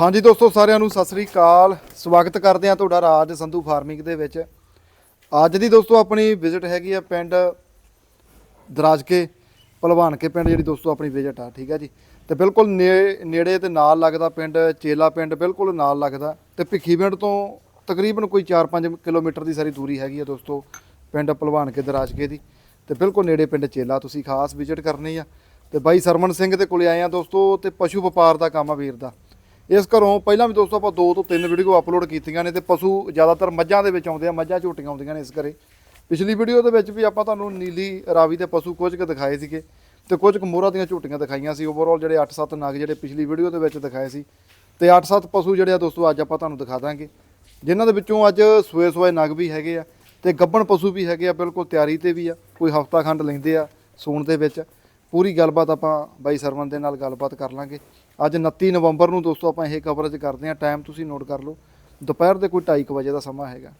ਹਾਂਜੀ ਦੋਸਤੋ, ਸਾਰਿਆਂ ਨੂੰ ਸਤਿ ਸ੍ਰੀ ਅਕਾਲ। ਸਵਾਗਤ ਕਰਦੇ ਹਾਂ ਤੁਹਾਡਾ ਰਾਜ ਸੰਧੂ ਫਾਰਮਿੰਗ ਦੇ ਵਿੱਚ। ਅੱਜ ਦੀ ਦੋਸਤੋ, ਆਪਣੀ ਵਿਜ਼ਿਟ ਹੈਗੀ ਆ ਪਿੰਡ ਦਰਾਜਕੇ ਭਲਵਾਨ ਕੇ ਪਿੰਡ, ਜਿਹੜੀ ਦੋਸਤੋ ਆਪਣੀ ਵਿਜ਼ਿਟ ਆ, ਠੀਕ ਆ ਜੀ? ਤੇ ਬਿਲਕੁਲ ਨੇ- ਨੇੜੇ ਤੇ ਨਾਲ ਲੱਗਦਾ ਪਿੰਡ, ਚੇਲਾ ਪਿੰਡ ਬਿਲਕੁਲ ਨਾਲ ਲੱਗਦਾ। ਤੇ ਭਿੱਖੀ ਪਿੰਡ ਤੋਂ ਤਕਰੀਬਨ ਕੋਈ 4-5 ਕਿਲੋਮੀਟਰ ਦੀ ਸਾਰੀ ਦੂਰੀ ਹੈਗੀ ਆ ਦੋਸਤੋ, ਪਿੰਡ ਭਲਵਾਨ ਕੇ ਦਰਾਜਕੇ ਦੀ। ਤੇ ਬਿਲਕੁਲ ਨੇੜੇ ਪਿੰਡ ਚੇਲਾ, ਤੁਸੀਂ ਖਾਸ ਵਿਜ਼ਿਟ ਕਰਨੀ ਆ। ਤੇ ਬਾਈ ਸਰਮਨ ਸਿੰਘ ਦੇ ਕੋਲੇ ਆਏ ਆ ਦੋਸਤੋ, ਤੇ ਪਸ਼ੂ ਵਪਾਰ ਦਾ ਕੰਮ ਆ ਵੀਰ ਦਾ। ਇਸ ਘਰੋਂ ਪਹਿਲਾਂ ਵੀ ਦੋਸਤੋ ਆਪਾਂ ਦੋ ਤੋਂ ਤਿੰਨ ਵੀਡੀਓ ਅਪਲੋਡ ਕੀਤੀਆਂ ਨੇ ਤੇ ਪਸ਼ੂ ਜ਼ਿਆਦਾਤਰ ਮੱਝਾਂ ਦੇ ਵਿੱਚ ਆਉਂਦੇ ਆ, ਮੱਝਾਂ ਝੋਟੀਆਂ ਆਉਂਦੀਆਂ ਨੇ ਇਸ ਘਰੇ। ਪਿਛਲੀ ਵੀਡੀਓ ਦੇ ਵਿੱਚ ਵੀ ਆਪਾਂ ਤੁਹਾਨੂੰ ਨੀਲੀ ਰਾਵੀ ਦੇ ਪਸ਼ੂ ਕੁਝ ਕੁ ਦਿਖਾਏ ਸੀਗੇ ਤੇ ਕੁਝ ਕੁ ਮੋਹਰਾਂ ਦੀਆਂ ਝੋਟੀਆਂ ਦਿਖਾਈਆਂ ਸੀ। ਓਵਰਆਲ ਜਿਹੜੇ 8-7 ਨਗ ਜਿਹੜੇ ਪਿਛਲੀ ਵੀਡੀਓ ਦੇ ਵਿੱਚ ਦਿਖਾਏ ਸੀ ਤੇ 8-7 ਪਸ਼ੂ ਜਿਹੜੇ ਆ ਦੋਸਤੋ ਅੱਜ ਆਪਾਂ ਤੁਹਾਨੂੰ ਦਿਖਾ ਦਾਂਗੇ, ਜਿਨ੍ਹਾਂ ਦੇ ਵਿੱਚੋਂ ਅੱਜ ਸੂਏ ਸੂਏ ਨਗ ਵੀ ਹੈਗੇ ਆ ਤੇ ਗੱਬਣ ਪਸ਼ੂ ਵੀ ਹੈਗੇ ਆ, ਬਿਲਕੁਲ ਤਿਆਰੀ ਤੇ ਵੀ ਆ, ਕੋਈ ਹਫਤਾ ਖੰਡ ਲੈਂਦੇ ਆ ਸੂਣ ਦੇ ਵਿੱਚ। ਪੂਰੀ ਗੱਲਬਾਤ ਆਪਾਂ ਬਾਈ ਸਰਵਨ ਦੇ ਨਾਲ ਗੱਲਬਾਤ ਕਰ ਲਾਂਗੇ। ਅੱਜ 29 ਨਵੰਬਰ ਨੂੰ ਦੋਸਤੋ ਆਪਾਂ ਇਹ ਕਵਰੇਜ ਕਰਦੇ ਹਾਂ। ਟਾਈਮ ਤੁਸੀਂ ਨੋਟ ਕਰ ਲਓ। ਦੁਪਹਿਰ ਦੇ ਕੋਈ 2:30 ਵਜੇ ਦਾ ਸਮਾਂ ਹੈਗਾ।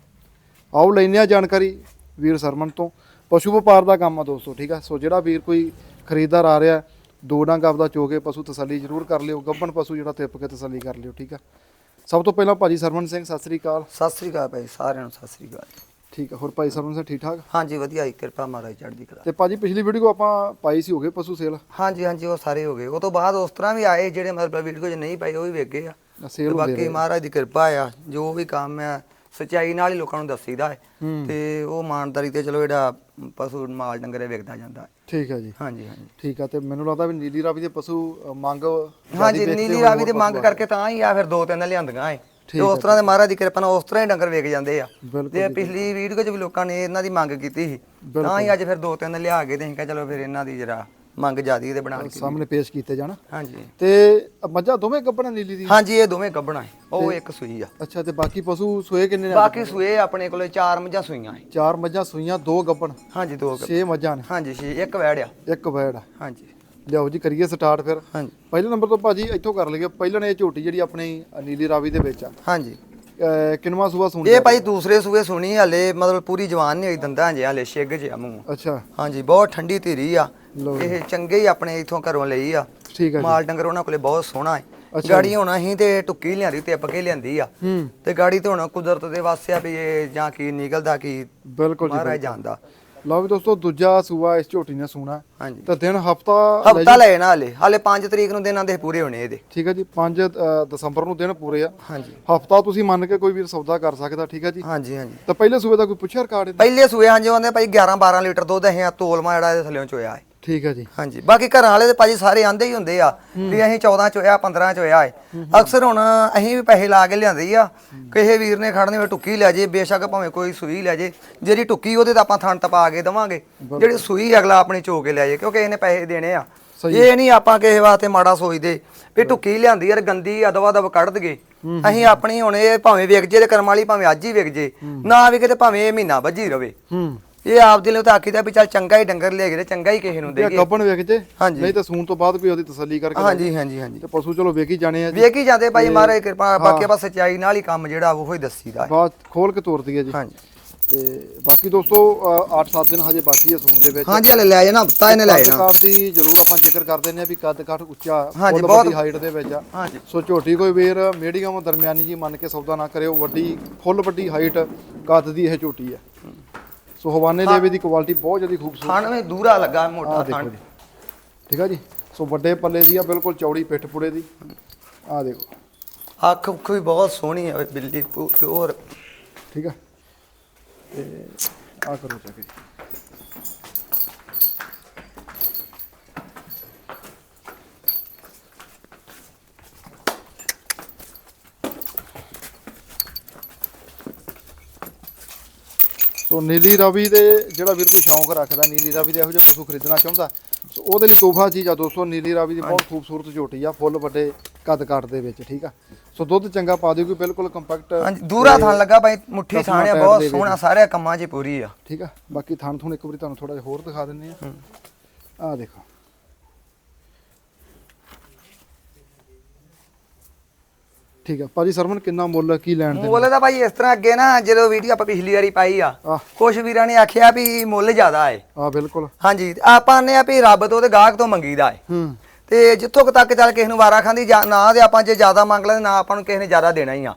ਆਓ ਲੈਂਦੇ ਆ ਜਾਣਕਾਰੀ ਵੀਰ ਸਰਮਨ ਤੋਂ। ਪਸ਼ੂ ਵਪਾਰ ਦਾ ਕੰਮ ਆ ਦੋਸਤੋ, ਠੀਕ ਆ? ਸੋ ਜਿਹੜਾ ਵੀਰ ਕੋਈ ਖਰੀਦਦਾਰ ਆ ਰਿਹਾ, ਦੋ ਡੰਗ ਆਪਦਾ ਚੋਕੇ ਪਸ਼ੂ ਤਸੱਲੀ ਜ਼ਰੂਰ ਕਰ ਲਿਓ। ਗੱਭਣ ਪਸ਼ੂ ਜਿਹੜਾ ਤਿੱਪ ਕੇ ਤਸੱਲੀ ਕਰ ਲਿਓ, ਠੀਕ ਆ? ਸਭ ਤੋਂ ਪਹਿਲਾਂ ਭਾਜੀ ਸਰਮਨ ਸਿੰਘ, ਸਤਿ ਸ੍ਰੀ ਅਕਾਲ। ਸਤਿ ਸ੍ਰੀ ਅਕਾਲ ਭਾਈ, ਸਾਰਿਆਂ ਨੂੰ ਸਤਿ ਸ੍ਰੀ ਅਕਾਲ। ਠੀਕ ਆ ਹੋਰ ਭਾਈ ਸਰਮਨ ਸਿੰਘ ਠੀਕ ਠਾਕ? ਹਾਂਜੀ ਵਧੀਆ ਜੀ ਕਿਰਪਾ ਮਹਾਰਾਜ ਚੜ੍ਹਦੀ ਕਲਾ। ਤੇ ਭਾਜੀ ਪਿਛਲੀ ਵੀਡੀਓ ਆਪਾਂ ਪਾਈ ਸੀ ਹੋਗੇ ਪਸ਼ੂ ਸੇਲ? ਹਾਂਜੀ ਹਾਂਜੀ ਉਹ ਸਾਰੇ ਹੋ ਗਏ। ਉਹ ਤੋਂ ਬਾਅਦ ਉਸ ਤਰ੍ਹਾਂ ਵੀ ਆਏ ਜਿਹੜੇ ਮਤਲਬ ਵੀਡੀਓ 'ਚ ਨਹੀਂ ਪਾਏ ਉਹ ਵੀ ਵੇਖ ਗਏ ਆ। ਸੇਲ ਬਾਕੀ ਮਹਾਰਾਜ ਦੀ ਕਿਰਪਾ ਆ ਜੋ ਵੀ ਕੰਮ ਆ ਸਚਾਈ ਨਾਲ ਹੀ ਲੋਕਾਂ ਨੂੰ ਦੱਸੀਦਾ ਹੈ। ਹੂੰ। ਤੇ ਉਹ ਇਮਾਨਦਾਰੀ ਤੇ ਚਲੋ ਜਿਹੜਾ ਪਸ਼ੂ ਮਾਲ ਡੰਗਰੇ ਵੇਖਦਾ ਜਾਂਦਾ ਹੈ। ਠੀਕ ਆ ਜੀ। ਹਾਂਜੀ ਹਾਂਜੀ। ਠੀਕ ਆ ਤੇ ਮੈਨੂੰ ਲੱਗਦਾ ਵੀ ਨੀਲੀ ਰਾਵੀ ਦੇ ਪਸ਼ੂ ਮੰਗ ਹਾਂਜੀ ਨੀਲੀ ਰਾਵੀ ਦੇ ਮੰਗ ਕਰਕੇ ਤਾਂ ਹੀ ਆ ਫਿਰ ਦੋ ਤਿੰਨ ਲਿਆਂਦੀਆਂ ਏ ਤੇ ਉਸ ਤਰ੍ਹਾਂ ਦੇ ਮਹਾਰਾਜ ਦੀ ਕਿਰਪਾ ਨਾਲ ਉਸ ਤਰ੍ਹਾਂ ਹੀ ਡੰਗਰ ਵੇਖ ਜਾਂਦੇ ਆ। ਤੇ ਪਿਛਲੀ ਵੀਡੀਓ 'ਚ ਵੀ ਲੋਕਾਂ ਨੇ ਇਹਨਾਂ ਦੀ ਮੰਗ ਕੀਤੀ ਸੀ। ਤਾਂ ਹੀ ਅੱਜ ਫਿਰ ਦੋ ਤਿੰਨ ਲਿਆ ਕੇ ਤੇ ਅਸੀਂ ਕਿਹਾ ਚਲਓ ਫਿਰ ਇਹਨਾਂ ਦੀ ਜਰਾ ਮੰਗ ਜ਼ਿਆਦੀ ਇਹਦੇ ਬਣਾ ਕੇ ਸਾਹਮਣੇ ਪੇਸ਼ ਕੀਤੇ ਜਾਣ। ਹਾਂਜੀ। ਤੇ ਮੱਝਾਂ ਦੋਵੇਂ ਗੱਬਣਾ ਨੀਲੀ ਦੀ? ਹਾਂਜੀ ਇਹ ਦੋਵੇਂ ਗੱਭਣਾ ਹੈ ਉਹ ਇੱਕ ਸੂਈ ਆ। ਅੱਛਾ ਤੇ ਬਾਕੀ ਪਸ਼ੂ ਸੋਏ ਕਿੰਨੇ ਨੇ? ਬਾਕੀ ਸੂਏ ਆਪਣੇ ਕੋਲੇ ਚਾਰ ਮੱਝਾਂ ਸੂਈਆਂ ਹੈ ਚਾਰ ਮੱਝਾਂ ਸੂਈਆਂ ਦੋ ਗੱਬਣ ਹਾਂਜੀ ਦੋ ਛੇ ਮੱਝਾਂ ਨੇ। ਹਾਂਜੀ ਛੇ ਇੱਕ ਵੈੜ ਆ। ਇੱਕ ਵੈੜ ਹਾਂਜੀ। ਲਿਆਓ ਜੀ ਕਰੀਏ ਸਟਾਰਟ ਫਿਰ। ਹਾਂਜੀ। ਪਹਿਲੇ ਨੰਬਰ ਤੋਂ ਭਾਜੀ ਇੱਥੋਂ ਕਰ ਲਈਏ। ਪਹਿਲਾਂ ਨੇ ਇਹ ਝੋਟੀ ਜਿਹੜੀ ਆਪਣੀ ਨੀਲੀ ਰਾਵੀ ਦੇ ਵਿੱਚ ਆ। ਹਾਂਜੀ। ਕਿੰਨਵਾਂ ਸੂਆ ਸੂਣ ਇਹ ਭਾਈ ਦੂਸਰੇ ਸੂਏ ਸੁਣੀ ਹਲੇ ਮਤਲਬ ਪੂਰੀ ਜਵਾਨ ਨਹੀਂ ਹੋਈ ਦੰਦਾਂ ਜੇ ਹਲੇ ਛਿੱਗ ਜਿਆ ਮੂੰਹ। ਅੱਛਾ। ਹਾਂਜੀ ਬਹੁਤ ਠੰਡੀ ਧੀਰੀ ਆ। ਇਹ ਚੰਗੇ ਹੀ ਆਪਣੇ ਇਥੋਂ ਘਰੋਂ ਲਈ ਆ। ਠੀਕ ਆ ਜੀ। ਮਾਲ ਡੰਗਰ ਉਹਨਾਂ ਕੋਲੇ ਬਹੁਤ ਸੋਹਣਾ ਹੈ। ਗਾੜੀ ਹੁਣ ਅਸੀਂ ਤੇ ਟੁੱਕੀ ਲਿਆਂਦੀ ਤੇ ਅੱਗੇ ਲਿਆਂਦੀ ਆ। ਹੂੰ। ਤੇ ਗਾੜੀ ਤੇ ਹੁਣ ਕੁਦਰਤ ਦੇ ਵਾਸਤੇ ਆ ਵੀ ਇਹ ਜਾਂ ਕੀ ਨਿਕਲਦਾ ਕੀ ਬਿਲਕੁਲ ਜੀ ਮਹਾਰਾਜ ਜਾਣਦਾ। ਲਓ ਵੀ ਦੋਸਤੋ ਦੂਜਾ ਸੂਆ ਇਸ ਝੋਟੀ ਨੇ ਸੂਣਾ। ਹਾਂਜੀ। ਤਾਂ ਦਿਨ ਹਫਤਾ ਹਫਤਾ ਲੈ ਨਾ ਹਲੇ। ਹਲੇ 5 ਤਰੀਕ ਨੂੰ ਦਿਨਾਂ ਦੇ ਪੂਰੇ ਹੋਣੇ ਇਹਦੇ। ਠੀਕ ਹੈ ਜੀ 5 ਦਸੰਬਰ ਨੂੰ ਦਿਨ ਪੂਰੇ ਆ। ਹਾਂਜੀ। ਹਫਤਾ ਤੁਸੀਂ ਮੰਨ ਕੇ ਕੋਈ ਵੀਰ ਸੌਦਾ ਕਰ ਸਕਦਾ ਠੀਕ ਹੈ ਜੀ। ਹਾਂਜੀ ਹਾਂਜੀ। ਤਾਂ ਪਹਿਲੇ ਸੂਬੇ ਦਾ ਕੋਈ ਪੁੱਛਿਆ ਰਿਕਾਰਡ? ਪਹਿਲੇ ਸੂਏ ਹਾਂਜੀ ਉਹਨੇ ਭਾਈ 11 12 ਲੀਟਰ ਦੁੱਧ ਆ ਤੋਲਮਾ ਜਿਹੜਾ ਇਹਦੇ ਥੱਲੇੋਂ ਚੋਇਆ ਹੈ। ਠੀਕ ਹੈ ਜੀ। ਹਾਂਜੀ। ਬਾਕੀ ਘਰਾਂ ਵਾਲੇ ਤੇ ਭਾਜੀ ਸਾਰੇ ਆਂਦੇ ਹੀ ਹੁੰਦੇ ਆ ਵੀ ਅਸੀਂ 14 ਚੋਇਆ 15 ਚੋਇਆ ਹੈ। ਅਕਸਰ ਹੁਣ ਅਸੀਂ ਵੀ ਪੈਸੇ ਲਾ ਕੇ ਲਿਆਂਦੇ ਆ। ਕਿਸੇ ਵੀਰ ਨੇ ਖੜਨੇ ਵੇ ਟੁੱਕੀ ਲੈ ਜੇ ਬੇਸ਼ੱਕ ਭਾਵੇਂ ਕੋਈ ਸੂਈ ਲੈ ਜੇ। ਜਿਹੜੀ ਟੁੱਕੀ ਉਹਦੇ ਤਾਂ ਆਪਾਂ ਥਣ ਤਪਾ ਕੇ ਦਵਾਂਗੇ। ਜਿਹੜੀ ਸੂਈ ਅਗਲਾ ਆਪਣੀ ਚੋ ਕੇ ਲੈ ਜੇ ਕਿਉਂਕਿ ਇਹਨੇ ਪੈਸੇ ਦੇਣੇ ਆ। ਇਹ ਨਹੀਂ ਆਪਾਂ ਕਿਸੇ ਵਾਸਤੇ ਮਾੜਾ ਸੋਚਦੇ ਵੀ ਟੁੱਕੀ ਲਿਆਂਦੀ ਯਾਰ ਗੰਦੀ ਅਦਵਾ ਦਵ ਕੱਢ ਦਗੇ। ਅਸੀਂ ਆਪਣੀ ਹੁਣ ਇਹ ਭਾਵੇਂ ਵਿਕ ਜੇ ਤੇ ਕਰਮ ਵਾਲੀ ਭਾਵੇਂ ਅੱਜ ਹੀ ਵਿਕ ਜੇ। ਨਾ ਵਿਕੇ ਤੇ ਭਾਵੇਂ ਇਹ ਮਹੀਨਾ ਵੱਜੀ ਰਵੇ। ਹੂੰ। ਇਹ ਆਪ ਦਿਲੋਂ ਤਾਂ ਆਖੀਦਾ ਵੀ ਚੱਲ ਚੰਗਾ ਹੀ ਡੰਗਰ ਲੈ ਗਏ ਚੰਗਾ ਹੀ ਕਿਸੇ ਨੂੰ ਇਹ ਦੇਗੇ ਗੱਬਣ ਵੇਖ ਜੇ ਹਾਂਜੀ। ਨਹੀਂ ਤਾਂ ਸੂਣ ਤੋਂ ਬਾਅਦ ਕੋਈ ਉਹਦੀ ਤਸੱਲੀ ਕਰਕੇ ਹਾਂਜੀ ਹਾਂਜੀ ਹਾਂਜੀ। ਤੇ ਪਸ਼ੂ ਚਲੋ ਵੇਖ ਹੀ ਜਾਣੇ ਆ ਜੀ। ਵੇਖ ਹੀ ਜਾਂਦੇ ਭਾਈ ਮਹਾਰਾਜ ਕਿਰਪਾ ਬਾਕੀ ਬਸ ਸੱਚਾਈ ਨਾਲ ਹੀ ਕੰਮ ਜਿਹੜਾ ਉਹ ਹੀ ਦੱਸੀਦਾ ਹੈ। ਬਾਅਦ ਖੋਲ ਕੇ ਤੋਰ ਦਈਏ ਜੀ। ਹਾਂਜੀ। ਤੇ ਬਾਕੀ ਦੋਸਤੋ 8-7 ਦਿਨ ਹਜੇ ਬਾਕੀ ਹੈ ਸੂਣ ਦੇ ਵਿੱਚ। ਹਾਂਜੀ ਹਲੇ ਲੈ ਜਾਣਾ ਹਫਤਾ ਇਹਨੇ ਲੈ ਕੱਦ ਜਾਣਾ। ਕਾਠ ਦੀ ਜ਼ਰੂਰ ਆਪਾਂ ਜ਼ਿਕਰ ਕਰ ਦਿੰਦੇ ਆ ਵੀ ਕੱਦ ਕਾਠ ਉੱਚਾ ਹਾਂਜੀ, ਬਹੁਤ- ਵੱਡੀ ਹਾਈਟ ਦੇ ਵਿੱਚ ਆ। ਹਾਂਜੀ। ਸੋ ਝੋਟੀ ਕੋਈ ਵੀਰ ਮੀਡੀਅਮ ਦਰਮਿਆਨੀ ਜੀ ਮੰਨ ਕੇ ਸੌਦਾ ਨਾ ਕਰਿਓ ਵੱਡੀ ਫੁੱਲ ਵੱਡੀ ਹਾਈਟ ਕੱਦ ਦੀ ਇਹ ਝੋਟੀ ਆ ਸੋ ਹਵਾਨੇ ਲੇਵੇ ਦੀ ਕੁਆਲਿਟੀ ਬਹੁਤ ਜ਼ਿਆਦਾ ਖੂਬਸੂਰਤ ਥਣ ਵਿੱਚ ਦੂਰਾ ਲੱਗਾ ਆ ਮੋਟਾ ਥਣ। ਠੀਕ ਆ ਜੀ? ਸੋ ਵੱਡੇ ਪੱਲੇ ਦੀ ਆ ਬਿਲਕੁਲ ਚੌੜੀ ਪਿੱਠ ਪੁੜੇ ਦੀ। ਆ ਦੇਖੋ। ਅੱਖ ਉੱਖ ਵੀ ਬਹੁਤ ਸੋਹਣੀ ਹੈ ਬਿੱਲੀ ਪਿਓਰ। ਠੀਕ ਆ? ਤੇ ਆ ਕਰੋ ਚੱਕ ਜੀ। ਸੋ ਨੀਲੀ ਰਾਵੀ ਦੇ ਜਿਹੜਾ ਵੀਰ ਕੋਈ ਸ਼ੌਂਕ ਰੱਖਦਾ ਨੀਲੀ ਰਾਵੀ ਦੇ ਇਹੋ ਜਿਹੇ ਪਸ਼ੂ ਖਰੀਦਣਾ ਚਾਹੁੰਦਾ ਸੋ ਉਹਦੇ ਲਈ ਤੋਹਫਾ ਚੀਜ਼ ਆ ਦੋਸਤੋ ਨੀਲੀ ਰਾਵੀ ਦੀ ਬਹੁਤ ਖੂਬਸੂਰਤ ਝੋਟੀ ਆ ਫੁੱਲ ਵੱਡੇ ਕੱਦ ਕਾਠ ਦੇ ਵਿੱਚ ਠੀਕ ਆ? ਸੋ ਦੁੱਧ ਚੰਗਾ ਪਾ ਦਿਓ ਕੋਈ ਬਿਲਕੁਲ ਕੰਪੈਕਟ ਹਾਂਜੀ ਦੂਰਾ ਥਣ ਲੱਗਾ ਭਾਈ ਮੁੱਠੀ ਥਾਣ ਆ ਬਹੁਤ ਸੋਹਣਾ ਸਾਰੇ ਕੰਮਾਂ 'ਚ ਪੂਰੀ ਆ। ਠੀਕ ਆ? ਬਾਕੀ ਥਣ ਥੁਣ ਇੱਕ ਵਾਰੀ ਤੁਹਾਨੂੰ ਥੋੜਾ ਜਿਹਾ ਹੋਰ ਦਿਖਾ ਦਿੰਨੇ ਆ। ਆ ਦੇਖੋ। ਠੀਕ ਆ। ਭਾਜੀ ਸਰਮਨ ਕਿੰਨਾ ਮੁੱਲ ਕੀ ਲੈਣ ਦੇ ਮੁੱਲ ਤਾਂ ਭਾਈ ਇਸ ਤਰ੍ਹਾਂ ਅੱਗੇ ਨਾ ਜਦੋਂ ਵੀਡੀਓ ਆਪਾਂ ਪਿਛਲੀ ਵਾਰੀ ਪਾਈ ਆ ਕੁਝ ਵੀਰਾਂ ਨੇ ਆਖਿਆ ਵੀ ਮੁੱਲ ਜ਼ਿਆਦਾ ਹੈ ਆ ਬਿਲਕੁਲ। ਹਾਂਜੀ ਆਪਾਂ ਨੇ ਆ ਵੀ ਰੱਬ ਤੋਂ ਤੇ ਗਾਹਕ ਤੋਂ ਮੰਗੀਦਾ ਹੈ ਹੂੰ। ਤੇ ਜਿੱਥੋਂ ਤੱਕ ਚੱਲ ਕਿਸੇ ਨੂੰ ਵਾਰਾ ਖਾਂਦੀ ਨਾ ਤੇ ਆਪਾਂ ਜੇ ਜ਼ਿਆਦਾ ਮੰਗ ਲੈਂਦੇ ਨਾ ਆਪਾਂ ਨੂੰ ਕਿਸੇ ਨੇ ਜ਼ਿਆਦਾ ਦੇਣਾ ਹੀ ਆ।